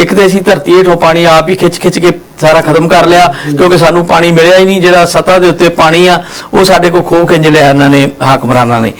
ਇੱਕ ਤੇ ਅਸੀਂ ਧਰਤੀ ਹੇਠੋਂ ਪਾਣੀ ਆਪ ਹੀ ਖਿੱਚ ਖਿੱਚ ਕੇ ਸਾਰਾ ਖਤਮ ਕਰ ਲਿਆ ਕਿਉਂਕਿ ਸਾਨੂੰ ਪਾਣੀ ਮਿਲਿਆ ਹੀ ਨਹੀਂ ਜਿਹੜਾ ਸਤਾ ਦੇ ਉੱਤੇ ਪਾਣੀ ਆ ਉਹ ਸਾਡੇ ਕੋਲ ਖੋਹ ਖਿੰਝ ਲਿਆ ਇਹਨਾਂ ਨੇ ਹਾਕਮਰਾਨਾਂ ਨੇ।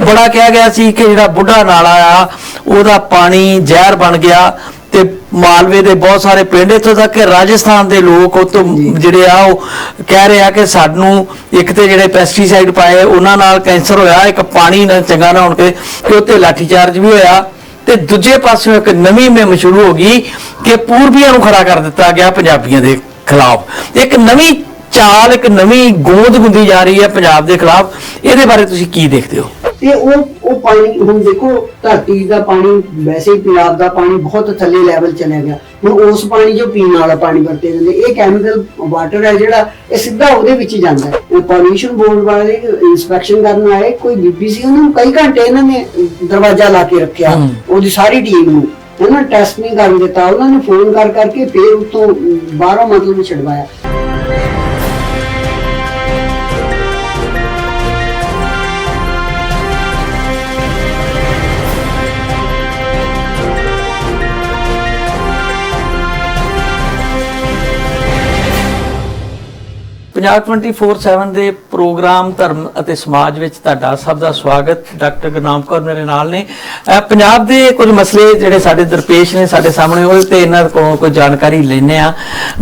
ਬੜਾ ਕਿਹਾ ਗਿਆ ਸੀ ਕਿ ਜਿਹੜਾ ਬੁੱਢਾ ਨਾਲਾ ਆ ਉਹਦਾ ਪਾਣੀ ਜ਼ਹਿਰ ਬਣ ਗਿਆ ਤੇ ਮਾਲਵੇ ਦੇ ਬਹੁਤ ਸਾਰੇ ਪਿੰਡ ਇੱਥੋਂ ਤੱਕ ਕਿ ਰਾਜਸਥਾਨ ਦੇ ਲੋਕ ਉਤੋਂ ਜਿਹੜੇ ਆ ਉਹ ਕਹਿ ਰਹੇ ਆ ਕਿ ਸਾਨੂੰ ਇੱਕ ਤੇ ਜਿਹੜੇ ਪੈਸਟੀਸਾਈਡ ਪਾਏ ਉਹਨਾਂ ਨਾਲ ਕੈਂਸਰ ਹੋਇਆ ਇੱਕ ਪਾਣੀ ਨਾਲ ਚੰਗਾ ਨਾ ਹੋਣ ਕੇ ਕਿ ਉੱਤੇ ਲਾਠੀਚਾਰਜ ਵੀ ਹੋਇਆ। ਤੇ ਦੂਜੇ ਪਾਸਿਓਂ ਇੱਕ ਨਵੀਂ ਮੁਹਿੰਮ ਸ਼ੁਰੂ ਹੋ ਗਈ ਕਿ ਪੂਰਬੀਆਂ ਨੂੰ ਖੜਾ ਕਰ ਦਿੱਤਾ ਗਿਆ ਪੰਜਾਬੀਆਂ ਦੇ ਖਿਲਾਫ। ਇੱਕ ਨਵੀਂ ਚਾਲ ਇੱਕ ਨਵੀਂ ਗੋਂਦ ਗੁੰਦੀ ਜਾ ਰਹੀ ਹੈ ਪੰਜਾਬ ਦੇ ਖਿਲਾਫ। ਇਹਦੇ ਬਾਰੇ ਤੁਸੀਂ ਕੀ ਦੇਖਦੇ ਹੋ? ਤੇ ਉਹ ਉਹ ਪਾਣੀ ਹੁਣ ਦੇਖੋ ਧਰਤੀ ਦਾ ਪਾਣੀ ਵੈਸੇ ਹੀ ਪੰਜਾਬ ਦਾ ਪਾਣੀ ਬਹੁਤ ਥੱਲੇ ਲੈਵਲ ਚਲਿਆ ਗਿਆ। ਹੁਣ ਉਸ ਪਾਣੀ ਜੋ ਪੀਣ ਵਾਲਾ ਪਾਣੀ ਵਰਤੇ ਜਾਂਦੇ ਇਹ ਕੈਮੀਕਲ ਵਾਟਰ ਹੈ ਜਿਹੜਾ ਇਹ ਸਿੱਧਾ ਉਹਦੇ ਵਿੱਚ ਹੀ ਜਾਂਦਾ ਹੈ। ਪੋਲਿਊਸ਼ਨ ਬੋਰਡ ਵਾਲੇ ਇਨਸਪੈਕਸ਼ਨ ਕਰਨ ਆਏ ਕੋਈ ਬੀਬੀਸੀ ਉਹਨਾਂ ਨੂੰ ਕਈ ਘੰਟੇ ਇਹਨਾਂ ਨੇ ਦਰਵਾਜ਼ਾ ਲਾ ਕੇ ਰੱਖਿਆ। ਉਹਦੀ ਸਾਰੀ ਟੀਮ ਨੂੰ। ਇਹਨਾਂ ਟੈਸਟ ਨਹੀਂ ਕਰਨ ਦਿੱਤਾ ਉਹਨਾਂ ਨੇ ਫੋਨ ਕਰ ਕਰਕੇ ਫੇਰ ਉਤੋਂ ਬਾਹਰੋਂ ਮਤਲਬ ਛਡਵਾਇਆ। ਪੰਜਾਬ 24/7 ਦੇ ਪ੍ਰੋਗਰਾਮ ਧਰਮ ਅਤੇ ਸਮਾਜ ਵਿੱਚ ਤੁਹਾਡਾ ਸਭ ਦਾ ਸਵਾਗਤ। ਡਾਕਟਰ ਗੁਰਨਾਮ ਕੌਰ ਮੇਰੇ ਨਾਲ ਨੇ। ਪੰਜਾਬ ਦੇ ਕੁਝ ਮਸਲੇ ਜਿਹੜੇ ਸਾਡੇ ਦਰਪੇਸ਼ ਨੇ ਸਾਡੇ ਸਾਹਮਣੇ ਉਹ ਤੇ ਇਹਨਾਂ ਕੋਲੋਂ ਕੋਈ ਜਾਣਕਾਰੀ ਲੈਣੇ ਆ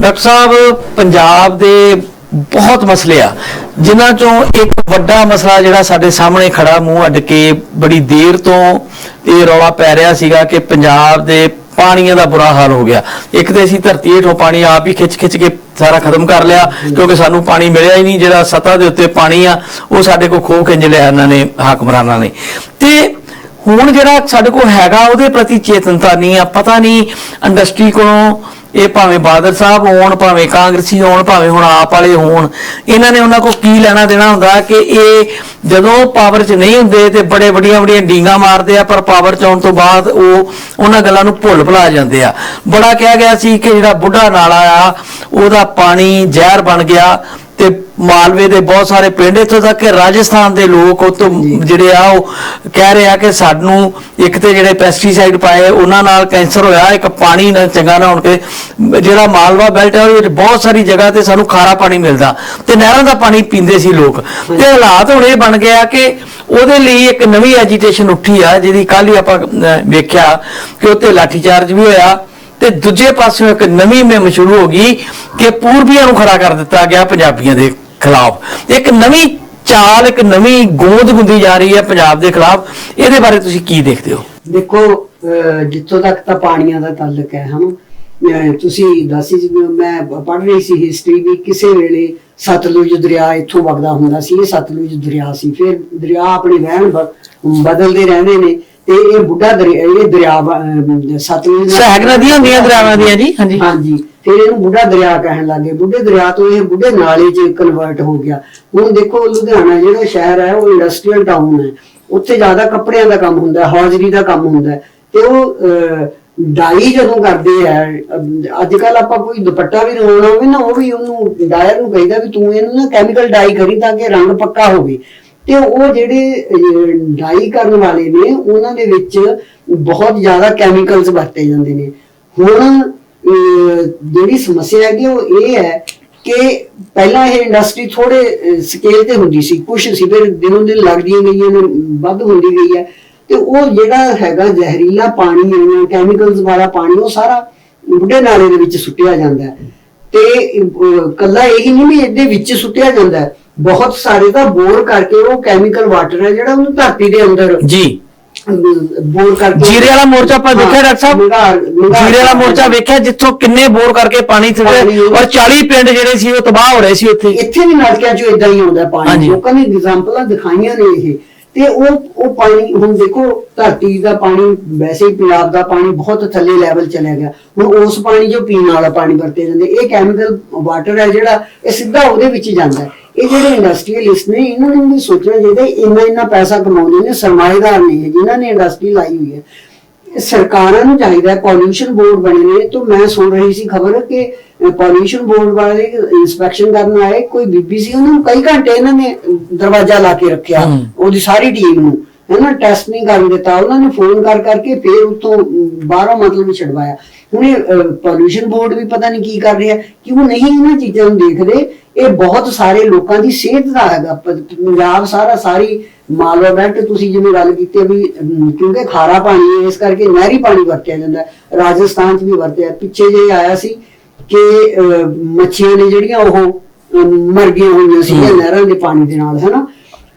ਡਾਕਟਰ ਸਾਹਿਬ, ਪੰਜਾਬ ਦੇ ਬਹੁਤ ਮਸਲੇ ਆ, ਜਿਨ੍ਹਾਂ ਚੋਂ ਇੱਕ ਵੱਡਾ ਮਸਲਾ ਜਿਹੜਾ ਸਾਡੇ ਸਾਹਮਣੇ ਖੜਾ ਮੂੰਹ ਅੱਡ ਕੇ ਬੜੀ ਦੇਰ ਤੋਂ ਇਹ ਰੌਲਾ ਪੈ ਰਿਹਾ ਸੀਗਾ ਕਿ ਪੰਜਾਬ ਦੇ ਪਾਣੀਆਂ ਦਾ ਬੁਰਾ ਹਾਲ ਹੋ ਗਿਆ। ਇੱਕ ਤੇ ਅਸੀਂ ਧਰਤੀ ਹੇਠੋਂ ਪਾਣੀ ਆਪ ਹੀ ਖਿੱਚ ਖਿੱਚ ਕੇ ਸਾਰਾ ਖਤਮ ਕਰ ਲਿਆ, ਕਿਉਂਕਿ ਸਾਨੂੰ ਪਾਣੀ ਮਿਲਿਆ ਹੀ ਨਹੀਂ, ਜਿਹੜਾ ਸਤਾ ਦੇ ਉੱਤੇ ਪਾਣੀ ਆ, ਉਹ ਸਾਡੇ ਕੋਲ ਖੋਹ ਖਿੰਝ ਲਿਆ ਇਹਨਾਂ ਨੇ, ਹਾਕਮਰਾਨਾਂ ਨੇ। ਤੇ ਹੁਣ ਜਿਹੜਾ ਸਾਡੇ ਕੋਲ ਹੈਗਾ, ਉਹਦੇ ਪ੍ਰਤੀ ਚੇਤਨਤਾ ਨਹੀਂ ਆ, ਪਤਾ ਨਹੀਂ ਇੰਡਸਟਰੀ ਕੋਲੋਂ ਇਹ ਭਾਵੇਂ ਬਾਦਲ ਸਾਹਿਬ ਹੋਣ, ਭਾਵੇਂ ਕਾਂਗਰਸੀ ਹੋਣ, ਭਾਵੇਂ ਹੁਣ ਆਪ ਵਾਲੇ ਹੋਣ, ਇਹਨਾਂ ਨੇ ਉਹਨਾਂ ਕੋਲ ਕੀ ਲੈਣਾ ਦੇਣਾ ਹੁੰਦਾ ਕਿ ਇਹ ਜਦੋਂ ਪਾਵਰ 'ਚ ਨਹੀਂ ਹੁੰਦੇ ਤੇ ਬੜੇ ਵੱਡੀਆਂ ਵੱਡੀਆਂ ਡੀਂਗਾ ਮਾਰਦੇ ਆ, ਪਰ ਪਾਵਰ 'ਚ ਆਉਣ ਤੋਂ ਬਾਅਦ ਉਹ ਉਹਨਾਂ ਗੱਲਾਂ ਨੂੰ ਭੁੱਲ ਭੁਲਾ ਜਾਂਦੇ ਆ। ਬੜਾ ਕਿਹਾ ਗਿਆ ਸੀ ਕਿ ਜਿਹੜਾ ਬੁੱਢਾ ਨਾਲਾ ਆ, ਉਹਦਾ ਪਾਣੀ ਜ਼ਹਿਰ ਬਣ ਗਿਆ ਤੇ ਮਾਲਵੇ ਦੇ ਬਹੁਤ ਸਾਰੇ ਪਿੰਡ ਇੱਥੋਂ ਤੱਕ ਕਿ ਰਾਜਸਥਾਨ ਦੇ ਲੋਕ ਉਤੋਂ ਜਿਹੜੇ ਆ ਉਹ ਕਹਿ ਰਹੇ ਆ ਕਿ ਸਾਨੂੰ ਇੱਕ ਤੇ ਜਿਹੜੇ ਪੈਸਟੀਸਾਈਡ ਪਾਏ ਉਹਨਾਂ ਨਾਲ ਕੈਂਸਰ ਹੋਇਆ ਇੱਕ ਪਾਣੀ ਨਾਲ ਚੰਗਾ ਨਾ ਹੋਣ ਕੇ ਜਿਹੜਾ ਮਾਲਵਾ ਬੈਲਟ ਹੈ ਵਿੱਚ ਬਹੁਤ ਸਾਰੀ ਜਗ੍ਹਾ ਤੇ ਸਾਨੂੰ ਖਾਰਾ ਪਾਣੀ ਮਿਲਦਾ ਤੇ ਨਹਿਰਾਂ ਦਾ ਪਾਣੀ ਪੀਂਦੇ ਸੀ ਲੋਕ। ਤੇ ਹਾਲਾਤ ਹੁਣ ਇਹ ਬਣ ਗਿਆ ਕਿ ਉਹਦੇ ਲਈ ਇੱਕ ਨਵੀਂ ਐਜੀਟੇਸ਼ਨ ਉੱਠੀ ਆ ਜਿਹਦੀ ਕੱਲ ਹੀ ਆਪਾਂ ਵੇਖਿਆ ਕਿ ਉੱਤੇ ਲਾਠੀਚਾਰਜ ਵੀ ਹੋਇਆ ਤੇ ਦੂਜੇ ਪਾਸਿਓਂ ਇੱਕ ਨਵੀਂ ਮੁਹਿੰਮ ਸ਼ੁਰੂ ਹੋ ਗਈ ਕਿ ਪੂਰਬੀਆਂ ਨੂੰ ਖੜਾ ਕਰ ਦਿੱਤਾ ਗਿਆ ਪੰਜਾਬੀਆਂ ਦੇ ਖਿਲਾਫ। ਇੱਕ ਨਵੀਂ ਚਾਲ, ਇੱਕ ਨਵੀਂ ਗੋਂਦ ਗੁੰਦੀ ਜਾ ਰਹੀ ਹੈ ਪੰਜਾਬ ਦੇ ਖਿਲਾਫ। ਇਹਦੇ ਬਾਰੇ ਤੁਸੀਂ ਕੀ ਦੇਖਦੇ ਹੋ? ਦੇਖੋ ਜਿੱਥੋਂ ਤੱਕ ਤਾਂ ਪਾਣੀਆਂ ਦਾ ਤਾਲੁਕ ਹੈ, ਹਨਾ? ਤੁਸੀਂ ਦੱਸੀ ਸੀ ਮੈਂ ਪੜ੍ਹ ਰਹੀ ਸੀ ਹਿਸਟਰੀ ਵੀ ਕਿਸੇ ਵੇਲੇ ਸਤਲੁਜ ਦਰਿਆ ਇੱਥੋਂ ਵਗਦਾ ਹੁੰਦਾ ਸੀ, ਇਹ ਸਤਲੁਜ ਦਰਿਆ ਸੀ। ਫਿਰ ਦਰਿਆ ਆਪਣੇ ਵਹਿਣ ਬਦਲਦੇ ਰਹਿੰਦੇ ਨੇ। ਤੇ ਇਹ ਬੁੱਢਾ ਦਰਿਆ ਇਹ ਦਰਿਆ ਅਹ ਸਤਲੁਜ ਦਾ- ਸਹਾਇਕ ਨਦੀਆਂ ਹੁੰਦੀਆਂ ਦਰਿਆਵਾਂ ਦੀਆਂ ਜੀ ਹਾਂਜੀ। ਹਾਂਜੀ ਫਿਰ ਇਹਨੂੰ ਬੁੱਢਾ ਦਰਿਆ ਕਹਿਣ ਲੱਗੇ। ਬੁੱਢੇ ਦਰਿਆ ਤੋਂ ਇਹ ਬੁੱਢੇ ਨਾਲੇ 'ਚ ਕਨਵਰਟ ਹੋ ਗਿਆ। ਹੁਣ ਦੇਖੋ ਲੁਧਿਆਣਾ ਜਿਹੜਾ ਸ਼ਹਿਰ ਹੈ ਉਹ ਇੰਡਸਟਰੀਅਲ ਟਾਊਨ ਹੈ। ਉੱਥੇ ਜ਼ਿਆਦਾ ਕੱਪੜਿਆਂ ਦਾ ਕੰਮ ਹੁੰਦਾ ਹੈ ਹੌਜ਼ਰੀ ਦਾ ਕੰਮ ਹੁੰਦਾ ਹੈ। ਤੇ ਉਹ ਅਹ, ਡਾਈ ਜਦੋਂ ਕਰਦੇ ਆ ਅੱਜ ਕੱਲ ਆਪਾਂ ਕੋਈ ਦੁਪੱਟਾ ਵੀ ਰਵਾਉਣਾ ਹੋਵੇ ਨਾ ਉਹ ਵੀ ਉਹਨੂੰ ਡਾਇਰ ਨੂੰ ਕਹਿੰਦਾ ਵੀ ਤੂੰ ਇਹਨੂੰ ਨਾ ਕੈਮੀਕਲ ਡਾਈ ਕਰੀ ਤਾਂ ਕਿ ਰੰਗ ਪੱਕਾ ਹੋਵੇ। ਤੇ ਉਹ ਜਿਹੜੇ ਡਾਈ ਕਰਨ ਵਾਲੇ ਨੇ ਉਹਨਾਂ ਦੇ ਵਿੱਚ ਬਹੁਤ ਜ਼ਿਆਦਾ ਕੈਮੀਕਲਸ ਵਰਤੇ ਜਾਂਦੇ ਨੇ। ਹੁਣ ਜਿਹੜੀ ਸਮੱਸਿਆ ਹੈਗੀ ਉਹ ਇਹ ਹੈ ਕਿ ਪਹਿਲਾਂ ਇਹ ਇੰਡਸਟਰੀ ਥੋੜੇ ਸਕੇਲ ਤੇ ਹੁੰਦੀ ਸੀ। ਕੁਝ ਸੀ ਫਿਰ ਦਿਨੋਂ ਦਿਨ ਲੱਗਦੀਆਂ ਗਈਆਂ ਨੇ ਵੱਧ ਹੁੰਦੀ ਗਈ ਹੈ। ਤੇ ਉਹ ਜਿਹੜਾ ਹੈਗਾ ਜ਼ਹਿਰੀਲਾ ਪਾਣੀ ਹੈ ਕੈਮੀਕਲਸ ਵਾਲਾ ਪਾਣੀ ਉਹ ਸਾਰਾ ਬੁੱਢੇ ਨਾਲੇ ਦੇ ਵਿੱਚ ਸੁੱਟਿਆ ਜਾਂਦਾ ਤੇ ਅਹ, ਇਹ ਹੀ ਨਹੀਂ ਵੀ ਇਹਦੇ ਵਿੱਚ ਸੁੱਟਿਆ ਜਾਂਦਾ ਬਹੁਤ ਸਾਰੇ ਤਾਂ ਬੋਰ ਕਰਕੇ ਉਹ ਕੈਮੀਕਲ ਵਾਟਰ ਹੈ ਜਿਹੜਾ ਉਹਨੂੰ ਧਰਤੀ ਦੇ ਅੰਦਰ ਜੀ। ਬੋਰ ਕਰਕੇ ਜੀਰੇ ਵਾਲਾ ਮੋਰਚਾ ਆਪਾਂ ਦੇਖਿਆ ਡਾਕਟਰ ਸਾਹਿਬ? ਜੀਰੇ ਵਾਲਾ ਮੋਰਚਾ ਵੇਖਿਆ ਜਿੱਥੋਂ ਕਿੰਨੇ ਬੋਰ ਕਰਕੇ ਪਾਣੀ ਥੜੇ ਔਰ 40 ਪਿੰਡ ਜਿਹੜੇ ਸੀ ਉਹ ਤਬਾਹ ਹੋ ਰਹੇ ਸੀ ਉੱਥੇ। ਇੱਥੇ ਵੀ ਨਲਕਿਆਂ 'ਚੋਂ ਇਦਾਂ ਹੀ ਆਉਂਦਾ ਪਾਣੀ। ਲੋਕਾਂ ਨੇ ਐਗਜ਼ਾਮਪਲਾਂ ਦਿਖਾਈਆਂ ਨੇ ਇਹ। ਤੇ ਉਹ ਉਹ ਪਾਣੀ, ਹੁਣ ਦੇਖੋ ਧਰਤੀ ਦਾ ਪਾਣੀ, ਵੈਸੇ ਹੀ ਪੰਜਾਬ ਦਾ ਪਾਣੀ ਬਹੁਤ ਥੱਲੇ ਲੈਵਲ ਚਲਿਆ ਗਿਆ। ਹੁਣ ਉਸ ਪਾਣੀ ਜੋ ਪੀਣ ਵਾਲਾ ਪਾਣੀ ਵਰਤੇ ਜਾਂਦੇ, ਇਹ ਕੈਮੀਕਲ ਵਾਟਰ ਹੈ ਜਿਹੜਾ, ਇਹ ਸਿੱਧਾ ਉਹਦੇ ਵਿੱਚ ਜਾਂਦਾ ਇਹ ਜਿਹੜੇ ਇੰਡਸਟਰੀਅਲਿਸਟ ਨੇ, ਇਹਨਾਂ ਨੂੰ ਵੀ ਸੋਚਣਾ ਚਾਹੀਦਾ ਇੰਨਾ ਇੰਨਾ ਪੈਸਾ ਕਮਾਉਂਦੇ ਨੇ, ਸਰਮਾਏਦਾਰ ਨੇ ਹੈ, ਜਿਨ੍ਹਾਂ ਨੇ ਇੰਡਸਟਰੀ ਲਾਈ ਹੋਈ ਹੈ। ਸਰਕਾਰਾਂ ਨੂੰ ਚਾਹੀਦਾ ਹੈ ਪੋਲਿਊਸ਼ਨ ਬੋਰਡ ਬਣੇ ਨੇ ਤਾਂ ਮੈਂ ਸੁਣ ਰਹੀ ਸੀ ਖਬਰ ਕਿ ਪੋਲਿਊਸ਼ਨ ਬੋਰਡ ਵਾਲੇ ਇਨਸਪੈਕਸ਼ਨ ਕਰਨ ਆਏ ਕੋਈ ਬੀਬੀਸੀ ਉਹਨਾਂ ਨੂੰ ਕਈ ਘੰਟੇ ਇਹਨਾਂ ਨੇ ਦਰਵਾਜ਼ਾ ਲਾ ਕੇ ਰੱਖਿਆ। ਉਹਦੀ ਸਾਰੀ ਟੀਮ ਨੂੰ ਇਹਨਾਂ ਟੈਸਟ ਨਹੀਂ ਕਰਨ ਦਿੱਤਾ ਉਹਨਾਂ ਨੇ ਫੋਨ ਕਰ ਕਰਕੇ ਫੇਰ ਉਤੋਂ ਬਾਹਰੋਂ ਮਤਲਬ ਛਡਵਾਇਆ ਹੁਣ ਇਹ ਪੋਲੂਸ਼ਨ ਬੋਰਡ ਵੀ ਪਤਾ ਨਹੀਂ ਕੀ ਕਰ ਰਿਹਾ ਕਿ ਉਹ ਨਹੀਂ ਇਹਨਾਂ ਚੀਜ਼ਾਂ ਨੂੰ ਦੇਖਦੇ ਇਹ ਬਹੁਤ ਸਾਰੇ ਲੋਕਾਂ ਦੀ ਸਿਹਤ ਦਾ ਹੈਗਾ ਪੰਜਾਬ ਸਾਰਾ ਸਾਰੀ ਮਾਲਵਾ ਬੈਲਟ ਤੁਸੀਂ ਜਿਵੇਂ ਗੱਲ ਕੀਤੀ ਵੀ ਕਿਉਂਕਿ ਖਾਰਾ ਪਾਣੀ ਹੈ ਇਸ ਕਰਕੇ ਨਹਿਰੀ ਪਾਣੀ ਵਰਤਿਆ ਜਾਂਦਾ। ਰਾਜਸਥਾਨ 'ਚ ਵੀ ਵਰਤਿਆ ਪਿੱਛੇ ਜੇ ਆਇਆ ਸੀ ਕਿ ਮੱਛੀਆਂ ਨੇ ਜਿਹੜੀਆਂ ਉਹ ਮਰ ਗਈਆਂ ਹੋਈਆਂ ਸੀ ਨਹਿਰਾਂ ਦੇ ਪਾਣੀ ਦੇ ਨਾਲ ਹੈਨਾ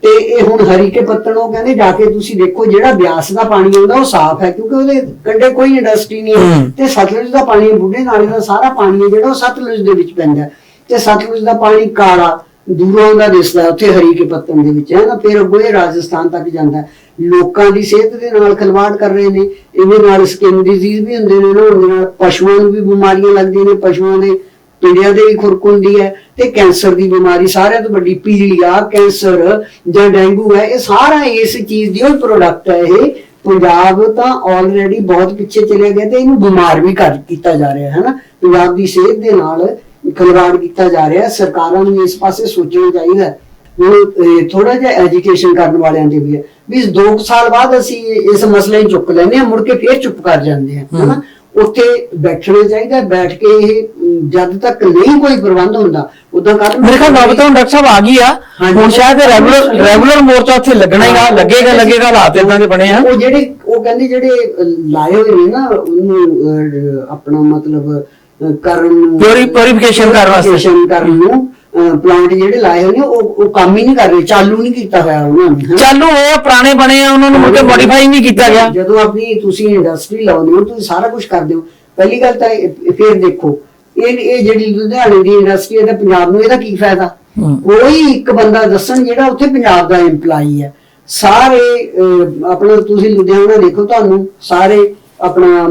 ਤੇ ਇਹ ਹੁਣ ਹਰੀਕੇ ਪੱਤਣ ਉਹ ਕਹਿੰਦੇ ਜਾ ਕੇ ਤੁਸੀਂ ਦੇਖੋ ਜਿਹੜਾ ਬਿਆਸ ਦਾ ਪਾਣੀ ਆਉਂਦਾ ਉਹ ਸਾਫ਼ ਹੈ ਕਿਉਂਕਿ ਉਹਦੇ ਕੰਢੇ ਕੋਈ ਇੰਡਸਟਰੀ ਨਹੀਂ ਹੈ। ਤੇ ਸਤਲੁਜ ਦਾ ਪਾਣੀ ਬੁੱਢੇ ਨਾਲੇ ਦਾ ਸਾਰਾ ਪਾਣੀ ਹੈ ਜਿਹੜਾ ਉਹ ਸਤਲੁਜ ਦੇ ਵਿੱਚ ਪੈਂਦਾ। ਤੇ ਸਤਲੁਜ ਦਾ ਪਾਣੀ ਕਾਲਾ ਦੂਰੋਂ ਆਉਂਦਾ ਦਿਸਦਾ ਉੱਥੇ ਹਰੀਕੇ ਪੱਤਣ ਦੇ ਵਿੱਚ ਹੈ ਨਾ ਫਿਰ ਅੱਗੋਂ ਇਹ ਰਾਜਸਥਾਨ ਤੱਕ ਜਾਂਦਾ। ਲੋਕਾਂ ਦੀ ਸਿਹਤ ਦੇ ਨਾਲ ਖਿਲਵਾੜ ਕਰ ਰਹੇ ਨੇ, ਇਹਦੇ ਨਾਲ ਸਕਿਨ ਡਿਜ਼ੀਜ਼ ਵੀ ਹੁੰਦੇ ਨੇ ਨਹਾਉਣ ਦੇ ਨਾਲ ਪਸ਼ੂਆਂ ਨੂੰ ਵੀ ਬਿਮਾਰੀਆਂ ਲੱਗਦੀਆਂ ਨੇ, ਪਸ਼ੂਆਂ ਦੇ ਪੀੜਿਆਂ ਦੇ ਵੀ ਖੁਰਕ ਹੁੰਦੀ ਹੈ ਤੇ ਕੈਂਸਰ ਦੀ ਬਿਮਾਰੀ, ਸਾਰਿਆਂ ਤੋਂ ਵੱਡੀ ਪੀਲੀਆ ਕੈਂਸਰ ਜਾਂ ਡੇਂਗੂ ਹੈ, ਇਹ ਸਾਰਾ ਇਸ ਚੀਜ਼ ਦੀ ਉਹ ਪ੍ਰੋਡਕਟ ਹੈ, ਇਹ ਪੰਜਾਬ ਤਾਂ ਆਲਰੇਡੀ ਬਹੁਤ ਪਿੱਛੇ ਚਲੇ ਗਿਆ ਤੇ ਇਹਨੂੰ ਬਿਮਾਰ ਵੀ ਕਰ ਕੀਤਾ ਜਾ ਰਿਹਾ ਹੈ ਨਾ ਪੰਜਾਬ ਦੀ ਸਿਹਤ ਦੇ ਨਾਲ ਖਿਲਵਾੜ ਕੀਤਾ ਜਾ ਰਿਹਾ, ਸਰਕਾਰਾਂ ਨੂੰ ਇਸ ਪਾਸੇ ਸੋਚਣਾ ਚਾਹੀਦਾ ਥੋੜਾ ਜਿਹਾ ਐਜੂਕੇਸ਼ਨ ਕਰਨ ਵਾਲਿਆਂ ਦੇ ਵੀ ਹੈ। ਵੀ 2 ਸਾਲ ਬਾਅਦ ਅਸੀਂ ਇਸ ਮਸਲੇ ਨੂੰ ਚੁੱਕ ਲੈਂਦੇ ਹਾਂ ਮੁੜ ਕੇ ਫੇਰ ਚੁੱਪ ਕਰ ਜਾਂਦੇ ਹਾਂ ਹਨਾ? ਉੱਥੇ ਬੈਠਣਾ ਚਾਹੀਦਾ ਬੈਠ ਕੇ ਇਹ ਜਦ ਤੱਕ ਨਹੀਂ ਕੋਈ ਪ੍ਰਬੰਧ ਹੁੰਦਾ ਉਦੋਂ ਕਰ ਮੇਰੇ ਖਿਆਲ ਨਵ ਤਾਂ ਡਾਕਟਰ ਸਾਹਿਬ ਆ ਗਈ ਆ। ਹੁਣ ਸ਼ਾਇਦ ਰੈਗੂਲਰ ਰੈਗੂਲਰ ਮੋਰਚਾ ਉੱਥੇ ਲੱਗਣਾ ਹੀਗਾ ਲੱਗੇਗਾ ਲੱਗੇਗਾ ਹਾਲਾਤ ਇਦਾਂ ਦੇ ਬਣੇ ਆ। ਉਹ ਜਿਹੜੇ ਉਹ ਕਹਿੰਦੇ ਜਿਹੜੇ ਲਾਏ ਹੋਏ ਨੇ ਨਾ ਉਹਨੂੰ ਆਪਣਾ ਮਤਲਬ ਕਰਨ ਨੂੰ ਕਰਨ ਵਾਸਤੇ। ਕਰਨ ਨੂੰ ਪਲਾਂਟ ਜਿਹੜੇ ਲਾਏ ਹੋਏ ਨੇ ਉਹ ਉਹ ਕੰਮ ਹੀ ਨਹੀਂ ਕਰ ਰਹੇ ਚਾਲੂ ਨਹੀਂ ਕੀਤਾ ਹੋਇਆ ਉਹਨਾਂ ਨੇ ਹਨਾ। ਚਾਲੂ ਹੋਏ ਆ, ਪੁਰਾਣੇ ਬਣੇ ਆ ਉਹਨਾਂ ਨੂੰ ਮੁੜ ਕੇ ਮੋਡੀਫਾਈ ਨਹੀਂ ਕੀਤਾ ਗਿਆ ਜਦੋਂ ਆਪਣੀ ਤੁਸੀਂ ਇੰਡਸਟਰੀ ਲਾਉਂਦੇ ਹੋ ਤੁਸੀਂ ਸਾਰਾ ਕੁਝ ਕਰਦੇ ਹੋ ਪਹਿਲੀ ਗੱਲ ਤਾਂ ਇਹ- ਫੇਰ ਦੇਖੋ ਇਹ ਇਹ ਜਿਹੜੀ ਲੁਧਿਆਣੇ ਦੀ ਇੰਡਸਟਰੀ ਹੈ ਤਾਂ ਪੰਜਾਬ ਨੂੰ ਇਹਦਾ ਕੀ ਫਾਇਦਾ ਹਮ। ਕੋਈ ਇੱਕ ਬੰਦਾ ਦੱਸਣ ਜਿਹੜਾ ਉੱਥੇ ਪੰਜਾਬ ਦਾ EMPLOYE ਹੈ ਸਾਰੇ ਅਹ, ਆਪਣਾ ਤੁਸੀਂ ਲੁਧਿਆਣਾ ਦੇਖੋ ਤੁਹਾਨੂੰ ਸਾਰੇ ਆਪਣਾ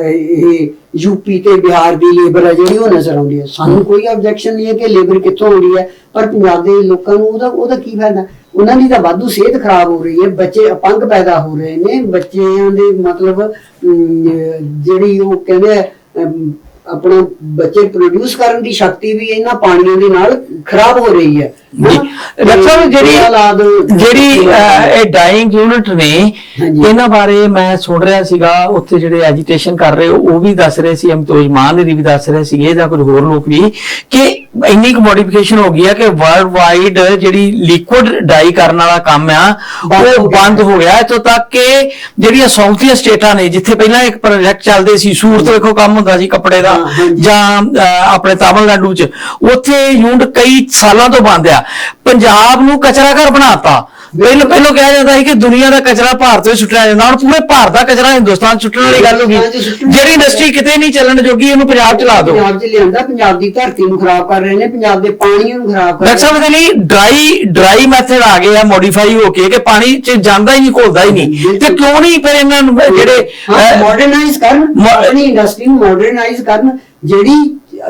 ਇਹ ਯੂਪੀ ਤੇ ਬਿਹਾਰ ਦੀ ਲੇਬਰ ਹੈ ਜਿਹੜੀ ਉਹ ਨਜ਼ਰ ਆਉਂਦੀ ਹੈ। ਸਾਨੂੰ ਕੋਈ ਆਬਜੈਕਸ਼ਨ ਨਹੀਂ ਹੈ ਕਿ ਲੇਬਰ ਕਿੱਥੋਂ ਆਉਂਦੀ ਹੈ, ਪਰ ਪੰਜਾਬ ਦੇ ਲੋਕਾਂ ਨੂੰ ਉਹਦਾ ਉਹਦਾ ਕੀ ਫਾਇਦਾ? ਉਹਨਾਂ ਦੀ ਤਾਂ ਵਾਧੂ ਸਿਹਤ ਖਰਾਬ ਹੋ ਰਹੀ ਹੈ, ਬੱਚੇ ਅਪੰਗ ਪੈਦਾ ਹੋ ਰਹੇ ਨੇ, ਬੱਚਿਆਂ ਦੇ ਮਤਲਬ ਜਿਹੜੀ ਉਹ ਕਹਿੰਦੇ ਆਪਣਾ ਬੱਚੇ ਪ੍ਰੋਡਿਊਸ ਕਰਨ ਦੀ ਸ਼ਕਤੀ ਵੀ ਇਹਨਾਂ ਪਾਣੀਆਂ ਦੇ ਨਾਲ ਖਰਾਬ ਹੋ ਰਹੀ ਹੈ ਡਾਕਟਰ ਜਿਹੜੀ ਜਿਹੜੀ ਇਹ ਡਾਈਂਗ ਯੂਨਿਟ ਨੇ। ਇਹਨਾਂ ਬਾਰੇ ਮੈਂ ਸੁਣ ਰਿਹਾ ਸੀਗਾ ਉੱਥੇ ਜਿਹੜੇ ਐਜੀਟੇਸ਼ਨ ਕਰ ਰਹੇ ਉਹ ਵੀ ਦੱਸ ਰਹੇ ਸੀ ਅਮਤੋਜ ਮਾਨ ਦੀ ਵੀ ਦੱਸ ਰਹੇ ਸੀਗੇ ਜਾਂ ਕੁਝ ਹੋਰ ਲੋਕ ਵੀ ਕਿ ਇੰਨੀ ਕੁ ਮੋਡੀਫਿਕੇਸ਼ਨ ਹੋ ਗਈ ਆ ਕਿ ਵਰਲਡ ਵਾਈਡ ਜਿਹੜੀ ਲਿਕੁਇਡ ਡਾਈ ਕਰਨ ਵਾਲਾ ਕੰਮ ਆ ਹੋ ਉਹ। ਬੰਦ ਹੋ ਗਿਆ ਇੱਥੋਂ ਤੱਕ ਕਿ ਜਿਹੜੀਆਂ ਸਾਊਥੀਆਂ ਸਟੇਟਾਂ ਨੇ ਜਿੱਥੇ ਪਹਿਲਾਂ ਇੱਕ ਪ੍ਰੋਜੈਕਟ ਚੱਲਦੇ ਸੀ ਸੂਰਤ ਵੇਖੋ ਕੰਮ ਹੁੰਦਾ ਸੀ ਕੱਪੜੇ ਦਾ ਹਾਂ। ਜਾਂ ਆਪਣੇ ਤਾਮਿਲਨਾਡੂ ਚ ਉੱਥੇ ਯੂਨਿਟ ਕਈ ਸਾਲਾਂ ਤੋਂ ਬੰਦ ਆ ਪੰਜਾਬ ਨੂੰ ਕਚਰਾ ਘਰ ਬਣਾਤਾ ਪਹਿਲਾਂ ਪਹਿਲਾਂ ਕਿਹਾ ਜਾਂਦਾ ਸੀ ਕਿ ਦੁਨੀਆ ਦਾ ਕਚਰਾ ਭਾਰਤ ਵਿੱਚ ਸੁੱਟਿਆ ਜਾਂਦਾ ਹੁਣ ਪੂਰੇ ਭਾਰਤ ਦਾ ਕਚਰਾ ਹਿੰਦੁਸਤਾਨ ਸੁੱਟਣ ਵਾਲੀ ਗੱਲ ਹੋ ਗਈ। ਸੁੱਟਣ ਜਿਹੜੀ ਇੰਡਸਟਰੀ ਕਿਤੇ ਨਹੀਂ ਚੱਲਣ ਜੋਗੀ ਉਹਨੂੰ ਪੰਜਾਬ 'ਚ ਲਾ ਦਿਓ। ਪੰਜਾਬ 'ਚ ਲਿਆਂਦਾ ਪੰਜਾਬ ਦੀ ਧਰਤੀ ਨੂੰ ਖਰਾਬ ਕਰ ਰਹੇ ਨੇ ਪੰਜਾਬ ਦੇ ਪਾਣੀ ਨੂੰ ਖਰਾਬ ਕਰ ਡਾਕਟਰ ਸਾਹਿਬ ਲਈ ਡਰਾਈ ਡਰਾਈ ਮੈਥਡ ਆ ਗਏ ਆ ਮੋਡੀਫਾਈ ਹੋ ਕੇ ਕਿ ਪਾਣੀ 'ਚ ਜਾਂਦਾ ਹੀ ਨਹੀਂ ਘੁਲਦਾ ਹੀ ਨਹੀਂ। ਤੇ ਕਿਉਂ ਨਹੀਂ ਫਿਰ ਇਹਨਾਂ ਨੂੰ ਜਿਹੜੇ ਅਹ, ਮਾਡਰਨਾਈਜ਼ ਕਰਨ ਮੋ- ਆਪਣੀ ਇੰਡਸਟਰੀ ਨੂੰ ਮਾਡਰਨਾਈਜ਼ ਕਰਨ ਜਿਹੜੀ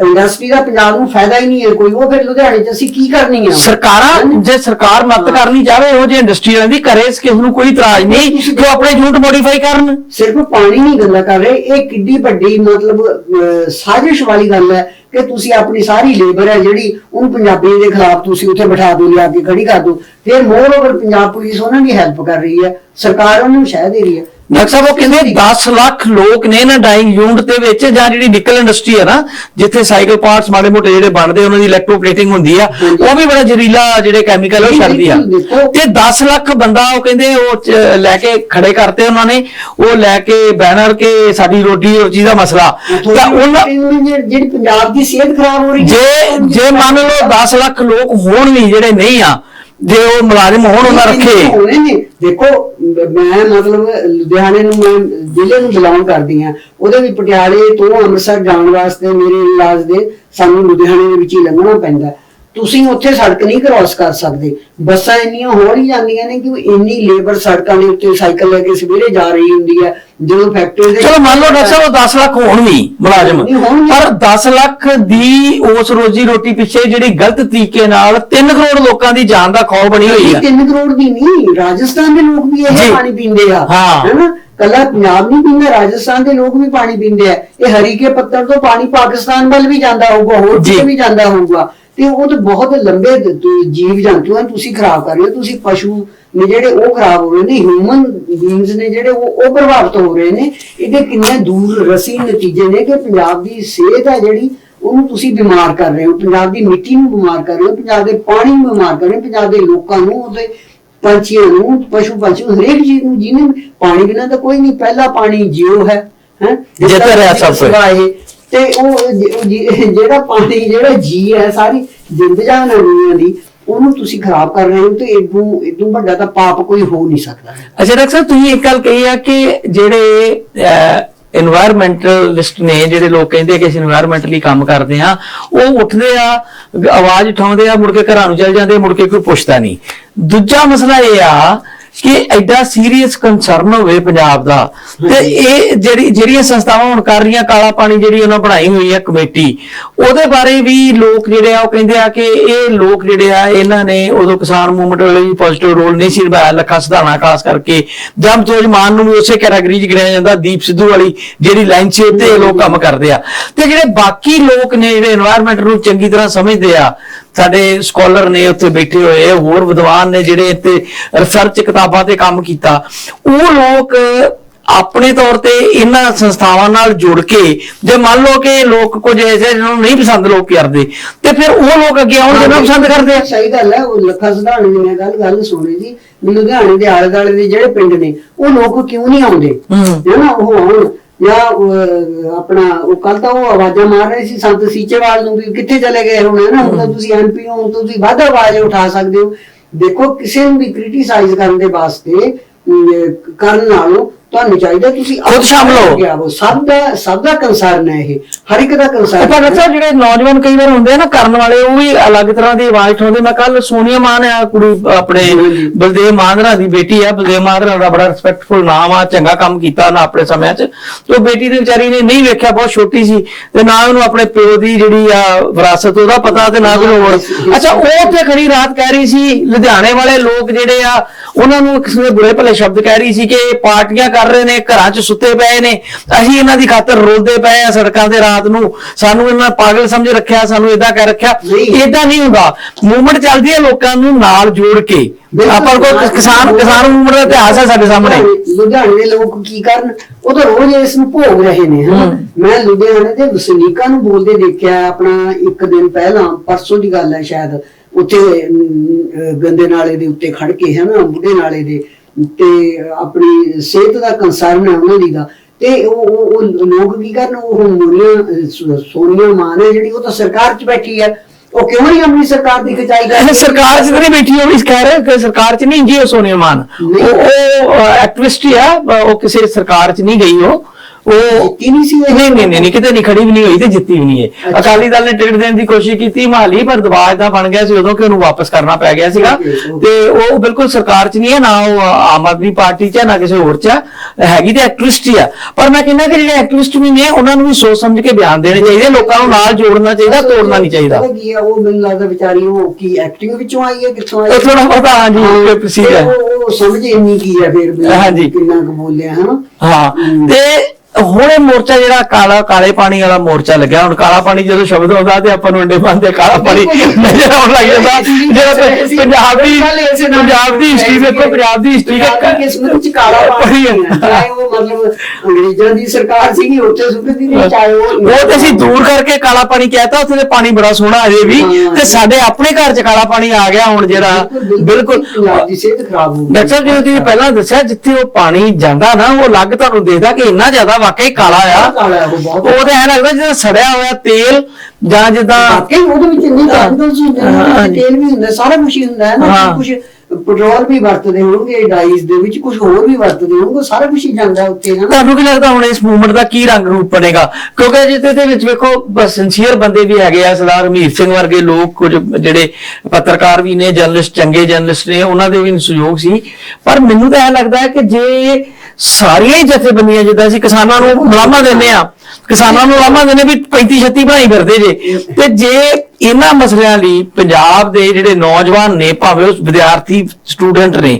ਇੰਡਸਟਰੀ ਦਾ ਪੰਜਾਬ ਨੂੰ ਫਾਇਦਾ ਹੀ ਨਹੀਂ ਹੈ ਕੋਈ ਉਹ ਫਿਰ ਲੁਧਿਆਣੇ 'ਚ ਅਸੀਂ ਕੀ ਕਰਨੀ ਹੈ ਸਰਕਾਰਾਂ ਜੇ ਸਰਕਾਰ ਮਦਦ ਕਰਨੀ ਚਾਹੇ ਉਹ ਜੇ ਇੰਡਸਟਰੀ ਵਾਲਿਆਂ ਦੀ ਕਰੇ ਇਸ ਕਿਸ ਨੂੰ ਕੋਈ ਇਤਰਾਜ਼ ਨਹੀਂ ਉਹ ਆਪਣੇ ਯੂਨਿਟ ਮੋਡੀਫਾਈ ਕਰਨ। ਸਿਰਫ ਪਾਣੀ ਨਹੀਂ ਗੰਦਾ ਕਰ ਰਹੇ ਇਹ ਕਿੱਡੀ ਵੱਡੀ ਮਤਲਬ ਸਾਜ਼ਿਸ਼ ਵਾਲੀ ਗੱਲ ਹੈ ਕਿ ਤੁਸੀਂ ਆਪਣੀ ਸਾਰੀ ਲੇਬਰ ਹੈ ਜਿਹੜੀ ਉਹਨੂੰ ਪੰਜਾਬੀ ਦੇ ਖਿਲਾਫ ਤੁਸੀਂ ਉੱਥੇ ਬਿਠਾ ਦਿਓ ਲਿਆ ਕੇ ਖੜੀ ਕਰ ਦਿਓ। ਫਿਰ ਮੋਰ ਓਵਰ ਪੰਜਾਬ ਪੁਲਿਸ ਉਹਨਾਂ ਦੀ ਹੈਲਪ ਕਰ ਰਹੀ ਹੈ ਸਰਕਾਰ ਉਹਨੂੰ ਸ਼ਹਿ ਦੇ ਰਹੀ ਹੈ। ਡਾਕਟਰ ਸਾਹਿਬ ਉਹ ਕਹਿੰਦੇ 10 ਲੱਖ ਲੋਕ ਨੇ ਨਾ ਡਾਈਂਗ ਯੂਨਿਟ ਦੇ ਵਿੱਚ ਜਾਂ ਜਿਹੜੀ ਨਿਕਲ ਇੰਡਸਟਰੀ ਹੈ ਨਾ ਜਿੱਥੇ ਸਾਈਕਲ ਪਾਰਟਸ ਮਾੜੇ ਮੋਟੇ ਜਿਹੜੇ ਬਣਦੇ ਉਹਨਾਂ ਦੀ ਇਲੈਕਟ੍ਰੋਪਲੇਟਿੰਗ ਹੁੰਦੀ ਆ ਉਹ ਵੀ ਬੜਾ ਜ਼ਹਿਰੀਲਾ ਜਿਹੜੇ ਕੈਮੀਕਲ ਉਹ ਛੱਡਦੀ ਆ। ਤੇ 10 ਲੱਖ ਬੰਦਾ ਉਹ ਕਹਿੰਦੇ ਉਹ ਲੈ ਕੇ ਖੜੇ ਕਰਤੇ ਉਹਨਾਂ ਨੇ ਉਹ ਲੈ ਕੇ ਬੈਨਰ ਕੇ ਸਾਡੀ ਰੋਟੀ ਰੋਜੀ ਦਾ ਮਸਲਾ। ਤਾਂ ਉਹਨਾਂ ਜਿਹੜੀ ਜਿਹੜੀ ਪੰਜਾਬ ਦੀ ਸਿਹਤ ਖਰਾਬ ਹੋ ਰਹੀ ਜੇ ਜੇ ਮੰਨ ਲਓ 10 ਲੱਖ ਲੋਕ ਹੋਣ ਵੀ ਜਿਹੜੇ ਨਹੀਂ ਆ ਜੇ ਉਹ ਮੁਲਾਜ਼ਮ ਹੋਣ ਉਹਨਾਂ ਰੱਖੇ। ਹੋਣੇ ਨੇ ਦੇਖੋ ਮ- ਮਤਲਬ ਲੁਧਿਆਣੇ ਨੂੰ ਮੈਂ ਜ਼ਿਲ੍ਹੇ ਨੂੰ ਬਿਲੋਂਗ ਕਰਦੀ ਆ ਉਹਦੇ ਵੀ ਪਟਿਆਲੇ ਤੋਂ ਅੰਮ੍ਰਿਤਸਰ ਜਾਣ ਵਾਸਤੇ ਮੇਰੇ ਇਲਾਜ ਦੇ ਸਾਨੂੰ ਲੁਧਿਆਣੇ ਦੇ ਵਿੱਚ ਹੀ ਲੰਘਣਾ ਪੈਂਦਾ। ਤੁਸੀਂ ਉੱਥੇ ਸੜਕ ਨਹੀਂ ਕ੍ਰਾਸ ਕਰ ਸਕਦੇ ਬੱਸਾਂ ਇੰਨੀਆਂ ਹੌਲੀ ਜਾਂਦੀਆਂ ਨੇ ਕਿ ਇੰਨੀ ਲੇਬਰ ਸੜਕਾਂ ਦੇ ਉੱਤੇ ਸਾਈਕਲ ਲੈ ਕੇ ਸਵੇਰੇ ਜਾ ਰਹੀ ਹੁੰਦੀ ਹੈ ਜਦੋਂ ਫੈਕਟਰੀ ਦੇ ਚਲੋ ਮੰਨ ਲਓ ਡਾਕਟਰ ਸਾਹਿਬ ਉਹ 10 ਲੱਖ ਹੋਣ ਵੀ ਮੁਲਾਜ਼ਮ। ਪਰ 10 ਲੱਖ ਦੀ ਉਸ ਰੋਜੀ ਰੋਟੀ ਪਿੱਛੇ ਜਿਹੜੀ ਗਲਤ ਤਰੀਕੇ ਨਾਲ 3 ਕਰੋੜ ਲੋਕਾਂ ਦੀ ਜਾਨ ਦਾ ਖੌਫ ਬਣੀ ਹੋਈ ਆ 3 ਕਰੋੜ ਦੀ ਨਹੀਂ ਰਾਜਸਥਾਨ ਦੇ ਲੋਕ ਵੀ। ਇਹ ਪਾਣੀ ਪੀਂਦੇ ਆ ਹਾਂ। ਹੈਨਾ ਕੱਲਾ ਪੰਜਾਬ ਨਹੀਂ ਪੀਂਦਾ ਰਾਜਸਥਾਨ ਦੇ ਲੋਕ ਵੀ ਪਾਣੀ ਪੀਂਦੇ ਆ ਇਹ ਹਰੀਕੇ ਪੱਤਰ ਤੋਂ ਪਾਣੀ ਪਾਕਿਸਤਾਨ ਵੱਲ ਵੀ ਜਾਂਦਾ ਹੋਊਗਾ ਹੋਰ। ਕਿਤੇ ਵੀ ਜਾਂਦਾ ਹੋਊਗਾ ਤੇ ਉਹ ਤਾਂ ਬਹੁਤ ਲੰਬੇ ਜੀਵ ਜੰਤੂ ਹਨ ਤੁਸੀਂ ਖਰਾਬ ਕਰ ਰਹੇ ਹੋ ਤੁਸੀਂ ਪਸ਼ੂ ਨੇ ਜਿਹੜੇ ਉਹ ਖਰਾਬ ਹੋ ਰਹੇ ਨੇ ਹਿਊਮਨ ਬੀਇੰਗਸ ਨੇ ਜਿਹੜੇ ਉਹ ਉਹ ਪ੍ਰਭਾਵਿਤ ਹੋ ਰਹੇ ਨੇ ਇਹਦੇ ਕਿੰਨੇ ਦੂਰ ਰਸੀ ਨਤੀਜੇ ਨੇ ਕਿ ਪੰਜਾਬ ਦੀ ਸਿਹਤ ਹੈ ਜਿਹੜੀ ਉਹਨੂੰ ਤੁਸੀਂ ਬਿਮਾਰ ਕਰ ਰਹੇ ਹੋ ਪੰਜਾਬ ਦੀ ਮਿੱਟੀ ਨੂੰ ਬਿਮਾਰ ਕਰ ਰਹੇ ਹੋ ਪੰਜਾਬ ਦੇ ਪਾਣੀ ਨੂੰ ਬਿਮਾਰ ਕਰ ਰਹੇ ਹੋ ਪੰਜਾਬ ਦੇ ਲੋਕਾਂ ਨੂੰ ਉਹਦੇ ਪੰਛੀਆਂ ਨੂੰ ਪਸ਼ੂ ਪੰਛੀ ਨੂੰ ਹਰੇਕ ਚੀਜ਼ ਨੂੰ ਜਿਹਨੇ ਪਾਣੀ ਬਿਨਾਂ ਤਾਂ ਕੋਈ ਨਹੀਂ ਪਹਿਲਾ ਪਾਣੀ ਜੀਓ ਹੈ ਹੈ ਜਿੱਤ ਰਿਹਾ ਸਭ ਕੁਝ। ਤੇ ਉਹ ਜਿਹੜਾ ਪਾਣੀ ਜਿਹੜਾ ਜੀ ਹੈ ਸਾਰੀ ਜਿੰਦ ਜਾਨ ਦੁਨੀਆ ਦੀ ਉਹਨੂੰ ਤੁਸੀਂ ਖਰਾਬ ਕਰ ਰਹੇ ਹੋ ਤੇ ਇਦੋਂ ਇਦੋਂ ਵੱਡਾ ਤਾਂ ਪਾਪ ਕੋਈ ਹੋ ਨਹੀਂ ਸਕਦਾ ਹੈ। ਅੱਛਾ ਡਾਕਟਰ ਸਾਹਿਬ ਤੁਸੀਂ ਇੱਕ ਗੱਲ ਕਹੀ ਆ ਕਿ ਜਿਹੜੇ এনवायरमेंटਲਿਸਟ ਨੇ ਜਿਹੜੇ ਲੋਕ ਕਹਿੰਦੇ ਆ ਕਿ ਅਸੀਂ এনवायरमेंटਲੀ ਕੰਮ ਕਰਦੇ ਆ ਉਹ ਉੱਠਦੇ ਆ ਆਵਾਜ਼ ਉਠਾਉਂਦੇ ਆ ਮੁੜ ਕੇ ਘਰਾਂ ਨੂੰ ਚਲ ਜਾਂਦੇ ਆ, ਮੁੜ ਕੇ ਕੋਈ ਪੁੱਛਦਾ ਨਹੀਂ ਦੂਜਾ ਮਸਲਾ ਇਹ ਆ ਕਿ ਐਡਾ ਸੀਰੀਅਸ ਕੰਸਰਨ ਹੋਵੇ ਪੰਜਾਬ ਦਾ। ਤੇ ਇਹ ਜਿਹੜੀ ਜਿਹੜੀਆਂ ਸੰਸਥਾਵਾਂ ਹੁਣ ਕਰ ਰਹੀਆਂ ਕਾਲਾ ਪਾਣੀ ਜਿਹੜੀ ਉਹਨਾਂ ਬਣਾਈ ਹੋਈ ਹੈ ਕਮੇਟੀ ਉਹਦੇ ਬਾਰੇ ਵੀ ਲੋਕ ਜਿਹੜੇ ਆ ਉਹ ਕਹਿੰਦੇ ਆ ਕਿ ਇਹ ਲੋਕ ਜਿਹੜੇ ਆ ਇਹਨਾਂ ਨੇ ਉਦੋਂ ਕਿਸਾਨ ਮੂਵਮੈਂਟ ਵਾਲੇ ਵੀ ਪੋਜ਼ਿਟਿਵ ਰੋਲ ਨਹੀਂ ਸੀ ਨਿਭਾਇਆ ਲੱਖਾਂ ਸਧਾਰਨਾ ਖਾਸ ਕਰਕੇ। ਜਮਤੋਜ ਮਾਨ ਨੂੰ ਵੀ ਉਸੇ ਕੈਟਾਗਰੀ 'ਚ ਗਿਣਿਆ ਜਾਂਦਾ ਦੀਪ ਸਿੱਧੂ ਵਾਲੀ ਜਿਹੜੀ ਲਾਈਨ ਸੀ ਤੇ ਲੋਕ ਕੰਮ ਕਰਦੇ ਆ। ਤੇ ਜਿਹੜੇ ਬਾਕੀ ਲੋਕ ਨੇ ਜਿਹੜੇ এনवायरमेंट ਨੂੰ ਚੰਗੀ ਤਰ੍ਹਾਂ ਸਮਝਦੇ ਆ ਸਾਡੇ ਸਕਾਲਰ ਨੇ ਉੱਥੇ ਬੈਠੇ ਹੋਏ ਹੋਰ ਵਿਦਵਾਨ ਨੇ ਜਿਹੜੇ ਇੱਥੇ ਰਿਸਰਚ ਕਿਤਾਬਾਂ ਤੇ ਕੰਮ ਕੀਤਾ। ਉਹ ਲੋਕ ਆਪਣੇ ਤੌਰ ਤੇ ਇਹਨਾਂ ਸੰਸਥਾਵਾਂ ਨਾਲ ਜੁੜ ਕੇ ਜੇ ਮੰਨ ਲਓ ਕਿ ਲੋਕ ਕੁਝ ਐਸੇ ਜਿਹਨਾਂ ਨੂੰ ਨਹੀਂ ਪਸੰਦ ਲੋਕ ਕਰਦੇ ਤੇ ਫਿਰ ਉਹ ਲੋਕ ਅੱਗੇ ਆਉਣ ਜਿਹਨਾਂ ਨੂੰ ਪਸੰਦ ਕਰਦੇ ਆ? ਸਹੀ ਗੱਲ ਹੈ ਉਹ ਲੱਖਾ ਦੀ ਮੈਂ ਗੱਲ ਗੱਲ ਸੁਣੀ ਵੀ ਲੁਧਿਆਣੇ ਦੇ ਆਲੇ ਦੁਆਲੇ ਦੇ ਜਿਹੜੇ ਪਿੰਡ ਨੇ ਉਹ ਲੋਕ ਕਿਉਂ ਨਹੀਂ ਆਉਂਦੇ। ਹੈ। ਨਾ ਉਹ ਆਉਣ। ਜਾਂ ਆਪਣਾ ਉਹ ਕੱਲ ਤਾਂ ਉਹ ਆਵਾਜ਼ਾਂ ਮਾਰ ਰਹੇ ਸੀ ਸੰਤ ਸੀਚੇਵਾਲ ਨੂੰ ਵੀ ਕਿੱਥੇ ਚਲੇ ਗਏ ਹੁਣ ਹੈ ਨਾ? ਹੁਣ ਤਾਂ ਤੁਸੀਂ ਐਮਪੀ ਹੋ ਹੁਣ ਤੁਸੀਂ ਵੱਧ ਆਵਾਜ਼ ਉਠਾ ਸਕਦੇ ਹੋ। ਦੇਖੋ ਕਿਸੇ ਨੂੰ ਵੀ ਕ੍ਰਿਟਿਸਾਈਜ਼ ਕਰਨ ਦੇ ਵਾਸਤੇ ਕਰਨ ਨਾਲੋਂ ਤੁਹਾਨੂੰ ਚਾਹੀਦਾ ਤੁਸੀਂ ਖੁਦ ਸ਼ਾਮਲ ਹੋ। ਅੱਗੇ ਆਵੋ। ਸਭ ਦਾ ਸਭ ਦਾ ਕੰਸਰਨ ਹੈ ਇਹ। ਹਰ ਇੱਕ ਦਾ ਪਰ ਕੰਸਰਨ ਡਾਕਟਰ ਸਾਹਿਬ ਜਿਹੜੇ ਨੌਜਵਾਨ ਕਈ ਵਾਰ ਹੁੰਦੇ ਆ ਨਾ ਕਰਨ ਵਾਲੇ ਉਹ ਵੀ ਅਲੱਗ ਤਰ੍ਹਾਂ ਦੀ ਆਵਾਜ਼ ਉਠਾਉਂਦੇ। ਮੈਂ ਕੱਲ ਸੋਨੀਆ ਮਾਨ ਆ ਕੁੜੀ ਆਪਣੇ ਹਾਂਜੀ। ਬਲਦੇਵ ਮਾਨਰਾ ਦੀ ਬੇਟੀ ਆ। ਬਲਦੇਵ ਮਾਨਰਾ ਦਾ ਬੜਾ ਰਿਸਪੈਕਟਫੁਲ ਨਾਮ ਆ ਚੰਗਾ ਕੰਮ ਕੀਤਾ ਨਾ ਆਪਣੇ ਸਮਿਆਂ 'ਚ। ਤੇ ਉਹ ਬੇਟੀ ਦੀ ਵਿਚਾਰੀ ਨੇ ਨਹੀਂ ਵੇਖਿਆ ਬਹੁਤ ਛੋਟੀ ਸੀ। ਤੇ ਨਾ ਉਹਨੂੰ ਆਪਣੇ ਪਿਓ ਦੀ ਜਿਹੜੀ ਆ ਵਿਰਾਸਤ ਉਹਦਾ ਪਤਾ ਤੇ ਨਾ ਕੋਈ ਹੋਰ। ਅੱਛਾ ਉਹ ਉੱਥੇ ਖੜੀ ਰਾਤ ਕਹਿ ਰਹੀ ਸੀ ਲੁਧਿਆਣੇ ਵਾਲੇ ਲੋਕ ਜਿਹੜੇ ਆ ਉਹਨਾਂ ਨੂੰ ਕਿਸੇ ਨੇ ਬੁਰੇ ਭਲੇ ਸ਼ਬਦ ਕਹਿ ਰਹੀ ਸੀ ਕਿ ਇਹ ਪਾਰਟੀਆਂ ਕਰ ਰਹੇ ਨੇ ਘਰਾਂ 'ਚ ਸੁੱਤੇ ਪਏ ਨੇ। ਅਸੀਂ ਇਹਨਾਂ ਦੀ ਖਾਤਰ ਰੋਲਦੇ ਪਏ ਆ ਸੜਕਾਂ ਤੇ ਰਾਤ ਨੂੰ। ਸਾਨੂੰ ਇਹਨਾਂ ਪਾਗਲ ਸਮਝ ਰੱਖਿਆ ਸਾਨੂੰ ਇਦਾਂ ਕਹਿ ਰੱਖਿਆ। ਇਦਾਂ ਨਹੀਂ ਹੁੰਦਾ। ਮੂਵਮੈਂਟ ਚੱਲਦੀ ਹੈ ਲੋਕਾਂ ਨੂੰ ਨਾਲ ਜੋੜ ਕੇ। ਆਪਾਂ ਕੋਲ ਕਿਸਾਨ ਕਿਸਾਨ ਮੂਵਮੈਂਟ ਦਾ ਇਤਿਹਾਸ ਹੈ ਸਾਡੇ ਸਾਹਮਣੇ। ਲੁਧਿਆਣੇ- ਲੋਕ ਕੀ ਕਰਨ? ਉਹ ਤਾਂ ਰੋਜ਼ ਇਸ ਨੂੰ ਭੋਗ ਰਹੇ ਨੇ ਮੈਂ ਲੁਧਿਆਣੇ ਦੇ ਵਸਨੀਕਾਂ ਨੂੰ ਬੋਲਦੇ ਦੇਖਿਆ ਆਪਣਾ ਇੱਕ ਦਿਨ ਪਹਿਲਾਂ ਪਰਸੋਂ ਦੀ ਗੱਲ ਹੈ ਸ਼ਾਇਦ ਉੱਥੇ ਗੰਦੇ ਨਾਲੇ ਦੇ ਉੱਤੇ ਖੜ ਕੇ ਹਨਾ ਬੁੱਢੇ ਨਾਲੇ ਦੇ ਤੇ ਆਪਣੀ ਸਿਹਤ ਦਾ ਕੰਸਰਨ ਹੈ ਉਹਨਾਂ ਦੀ ਦਾ। ਤੇ ਉਹ ਉਹ ਲੋਕ ਕੀ ਕਰਨ? ਉਹ ਮੋਰੀਆਂ ਸੋਨੀਆ ਮਾਨ ਹੈ ਜਿਹੜੀ ਉਹ ਤਾਂ ਸਰਕਾਰ 'ਚ ਬੈਠੀ ਹੈ। ਉਹ ਕਿਉਂ ਨਹੀਂ ਆਪਣੀ ਸਰਕਾਰ ਦੀ ਖਿਚਾਈ ਕਰਦੀ ਸਰਕਾਰ ਚ ਨਹੀਂ ਬੈਠੀ ਉਹ ਵੀ ਕਹਿ ਰਹੇ ਕਿ ਸਰਕਾਰ ਚ ਨਹੀਂ ਜੀ ਉਹ ਸੋਨੀਆ ਮਾਨ। ਉਹ ਉਹ ਐਕਟਿਵਿਸਟ ਹੀ ਆ ਉਹ ਕਿਸੇ ਸਰਕਾਰ ਚ ਨਹੀਂ ਗਈ ਉਹ। ਉਹ ਜਿੱਤੀ ਨਹੀਂ ਸੀ? ਨਹੀਂ ਨਹੀਂ ਨਹੀਂ ਕਿਤੇ ਨਹੀਂ ਖੜੀ ਵੀ ਨਹੀਂ ਹੋਈ ਤੇ ਜਿੱਤੀ ਵੀ ਨਹੀਂ ਹੈ। ਅਕਾਲੀ ਦਲ ਨੇ ਟਿਕਟ ਦੇਣ ਦੀ ਕੋਸ਼ਿਸ਼ ਕੀਤੀ ਮਾਲੀ ਪਰ ਦਬਾਅ ਦਾ ਬਣ ਗਿਆ ਸੀ ਉਦੋਂ ਕਿ ਉਹਨੂੰ ਵਾਪਸ ਕਰਨਾ ਪੈ ਗਿਆ ਸੀਗਾ. ਤੇ ਉਹ ਬਿਲਕੁਲ ਸਰਕਾਰ ਚ ਨਹੀਂ ਹੈ ਨਾ ਉਹ ਆਮ ਆਦਮੀ ਪਾਰਟੀ ਚ ਹੈ ਨਾ ਕਿਸੇ ਹੋਰ ਚ ਹੈ। ਹੈਗੀ ਤੇ ਐਕਟਿਵਿਸਟ ਹੀ ਆ ਪਰ ਮੈਂ ਕਹਿੰਦਾ ਕਿ ਜਿਹੜੇ ਐਕਟਿਵਿਸਟ ਵੀ ਨੇ ਉਹਨਾਂ ਨੂੰ ਵੀ ਸੋਚ ਸਮਝ ਕੇ ਬਿਆਨ ਦੇਣੇ ਚਾਹੀਦੇ ਲੋਕਾਂ ਨੂੰ ਨਾਲ ਜੋੜਨਾ ਚਾਹੀਦਾ ਤੋੜਨਾ ਨਹੀਂ ਚਾਹੀਦਾ ਪਤਾ ਕੀ ਹੈ ਉਹ ਮੈਨੂੰ ਲੱਗਦਾ ਵਿਚਾਰੀ ਉਹ ਕੀ ਐਕਟਿੰਗ ਵਿੱਚੋਂ ਆਈ ਹੈ ਕਿੱਥੋਂ ਆਈ ਇਹ ਥੋੜਾ ਬਹੁਤਾ ਹਾਂਜੀ ਹਾਂ, ਇਹ ਪ੍ਰੋਸੀਜਰ ਹੈ ਉਹ ਉਹ ਸਮਝ ਇੰਨੀ ਕੀ ਹੈ ਫਿਰ ਹਾਂਜੀ। ਕਿੰਨਾ ਕੁ ਬੋਲਿਆ ਹਨਾ ਹਾਂ ਤੇ ਹੁਣ ਇਹ ਮੋਰਚਾ ਜਿਹੜਾ ਕਾਲਾ ਕਾਲੇ ਪਾਣੀ ਵਾਲਾ ਮੋਰਚਾ ਲੱਗਿਆ। ਹੁਣ ਕਾਲਾ ਪਾਣੀ ਜਦੋਂ ਸ਼ਬਦ ਆਉਂਦਾ ਤੇ ਆਪਾਂ ਨੂੰ ਅੰਡੇ ਬੰਦੇ ਕਾਲਾ ਪਾਣੀ ਨਜ਼ਰ ਆਉਣ ਲੱਗ ਜਾਂਦਾ। ਜਿਹੜਾ ਪੰਜਾਬ ਦੀ ਪੰਜਾਬ ਦੀ ਹਿਸਟਰੀ ਵੇਖੋ ਪੰਜਾਬ ਦੀ ਹਿਸਟਰੀ ਪੰਜਾਬੀ ਕਿਸਮਤ ਚ ਕਾਲਾ ਪਾਣੀ ਹੈ। ਚਾਹੇ ਉਹ ਮਤਲਬ ਅੰਗਰੇਜ਼ਾਂ ਦੀ ਸਰਕਾਰ ਸੀਗੀ ਉੱਥੇ ਸੁੱਕਦੀ ਨਹੀਂ ਚਾਹੇ ਉਹ ਉਹ ਤੇ ਅਸੀਂ ਦੂਰ ਕਰਕੇ ਕਾਲਾ ਪਾਣੀ ਕਹਿਤਾ ਉੱਥੇ ਤੇ ਪਾਣੀ ਬੜਾ ਸੋਹਣਾ ਅਜੇ ਵੀ। ਤੇ ਸਾਡੇ ਆਪਣੇ ਘਰ 'ਚ ਕਾਲਾ ਪਾਣੀ ਆ ਗਿਆ ਹੁਣ ਜਿਹੜਾ। ਬਿਲਕੁਲ ਦੀ ਸਿਹਤ ਖਰਾਬ ਹੋ ਗਈ। ਡਾਕਟਰ ਜਿਵੇਂ ਤੁਸੀਂ ਪਹਿਲਾਂ ਦੱਸਿਆ ਜਿੱਥੇ ਉਹ ਪਾਣੀ ਜਾਂਦਾ ਨਾ ਉਹ ਅਲੱਗ ਤੁਹਾਨੂੰ ਦੇਖਦਾ ਕਿ ਇੰਨਾ ਜ਼ਿਆਦਾ ਵਾਕਈ ਕਾਲਾ ਆ। ਕਾਲਾ ਉਹ ਬਹੁਤ ਉਹ ਤਾਂ ਐ ਲੱਗਦਾ ਜਿਵੇਂ ਸੜਿਆ ਹੋਇਆ ਤੇਲ ਜਾਂ ਜਿੱਦਾਂ ਵਾਕਈ ਉਹਦੇ ਵਿੱਚ ਇੰਨੀ ਕੈਮੀਕਲਸ ਹੁੰਦੇ ਨੇ ਤੇਲ ਵੀ ਹੁੰਦਾ ਸਾਰਾ ਕੁਝ ਹੁੰਦਾ ਹੈ ਨਾ। ਕੁਝ ਪੈਟਰੋਲ ਵੀ ਵਰਤਦੇ ਹੋਣਗੇ ਡਾਈਜ਼ ਦੇ ਵਿੱਚ ਕੁਝ ਹੋਰ ਵੀ ਵਰਤਦੇ ਹੋਣਗੇ ਸਾਰਾ ਕੁਝ ਹੀ ਜਾਂਦਾ ਉੱਤੇ ਨਾ। ਤੁਹਾਨੂੰ ਕੀ ਲੱਗਦਾ ਹੁਣ ਇਸ ਮੂਵਮੈਂਟ ਦਾ ਕੀ ਰੰਗ ਰੂਪ ਬਣੇਗਾ? ਕਿਉਂਕਿ ਜਿੱਤੇ ਦੇ ਵਿੱਚ ਵੇਖੋ ਸਿੰਸੀਅਰ ਬੰਦੇ ਵੀ ਹੈਗੇ ਆ ਸਰਦਾਰ ਹਮੀਰ ਸਿੰਘ ਵਰਗੇ ਲੋਕ ਕੁਝ ਜਿਹੜੇ ਪੱਤਰਕਾਰ ਵੀ ਨੇ ਜਰਨਲਿਸਟ ਚੰਗੇ ਜਰਨਲਿਸਟ ਨੇ ਉਹਨਾਂ ਦੇ ਵੀ ਸਹਿਯੋਗ ਸੀ। ਪਰ ਮੈਨੂੰ ਤਾਂ ਇਹ ਲੱਗਦਾ ਹੈ ਕਿ ਜੇ ਸਾਰੀਆਂ ਹੀ ਜਥੇਬੰਦੀਆਂ ਜਿੱਦਾਂ ਅਸੀਂ ਕਿਸਾਨਾਂ ਨੂੰ ਮੁਲਾਮਾ ਦਿੰਦੇ ਆ ਕਿਸਾਨਾਂ ਨੂੰ ਮੁਲਾਮਾ ਦਿੰਦੇ ਵੀ 35 36 ਬਣਾਈ ਫਿਰਦੇ ਜੇ ਤੇ ਜੇ ਇਹਨਾਂ ਮਸਲਿਆਂ ਲਈ ਪੰਜਾਬ ਦੇ ਜਿਹੜੇ ਨੌਜਵਾਨ ਨੇ ਭਾਵੇਂ ਉਹ ਵਿਦਿਆਰਥੀ ਸਟੂਡੈਂਟ ਨੇ।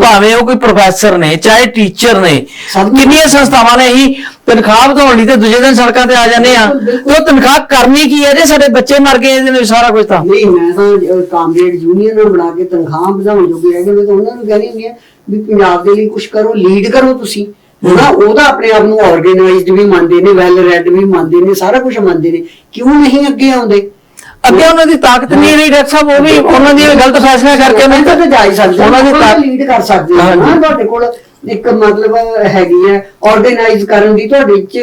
ਭਾਵੇਂ ਉਹ ਕੋਈ ਪ੍ਰੋਫੈਸਰ ਨੇ ਚਾਹੇ ਟੀਚਰ ਨੂੰ- ਕਿੰਨੀਆਂ ਸੰਸਥਾਵਾਂ ਨੇ ਹੀ ਤਨਖਾਹ ਵਧਾਉਣ ਲਈ ਤੇ ਦੂਜੇ ਦਿਨ ਸੜਕਾਂ ਤੇ ਆ ਜਾਂਦੇ ਆ। ਤੇ ਉਹ ਤਨਖਾਹ ਕਰਨੀ ਕੀ ਹੈ ਜੇ ਸਾਡੇ ਬੱਚੇ ਮਰ ਗਏ ਇਹਦੇ ਵਿੱਚ ਸਾਰਾ ਕੁਝ ਤਾਂ? ਨਹੀਂ ਮੈਂ ਤਾਂ ਕਾਮਰੇਡ ਯੂਨੀਅਨ ਨੂੰ ਬਣਾ ਕੇ ਤਨਖਾਹ ਵਧਾਉਣ ਜੋਗੇ ਹੈਗੇ ਮੈਂ ਤਾਂ ਉਹਨਾਂ ਨੂੰ ਕਹਿੰਦੀ ਹੁੰਦੀ ਆ ਵੀ ਪੰਜਾਬ ਦੇ ਲਈ ਕੁਝ ਕਰੋ ਲੀਡ ਕਰੋ ਤੁਸੀਂ। ਹਨਾ ਉਹਦਾ ਆਪਣੇ ਆਪ ਨੂੰ ਆਰਗੇਨਾਈਜ਼ਡ ਵੀ ਮੰਨਦੇ ਨੇ ਵੈਲ ਰੈਡ ਵੀ ਮੰਨਦੇ ਨੇ ਸਾਰਾ ਕੁਝ ਮੰਨਦੇ ਨੇ। ਕਿਉਂ ਨਹੀਂ ਅੱਗੇ ਆਉਂਦੇ? ਅੱਗੇ ਉਹਨਾਂ ਦੀ ਤਾਕਤ ਨਹੀਂ ਰਹੀ ਡਾਕਟਰ ਸਾਹਿਬ ਉਹ ਵੀ ਉਹਨਾਂ ਦੀ ਗਲਤ ਫੈਸਲਾ ਕਰਕੇ ਮੈਂ ਤਾਂ ਜਾ ਹੀ ਸਕਦੇ ਉਹਨਾਂ ਦੀ ਤਾਕਤ ਲੀਡ ਕਰ ਸਕਦੇ ਹਾਂ ਤੁਹਾਡੇ ਕੋਲ ਇੱਕ ਮਤਲਬ ਹੈਗੀ ਹੈ ਆਰਗੇਨਾਈਜ਼ ਕਰਨ ਦੀ ਤੁਹਾਡੇ ਚ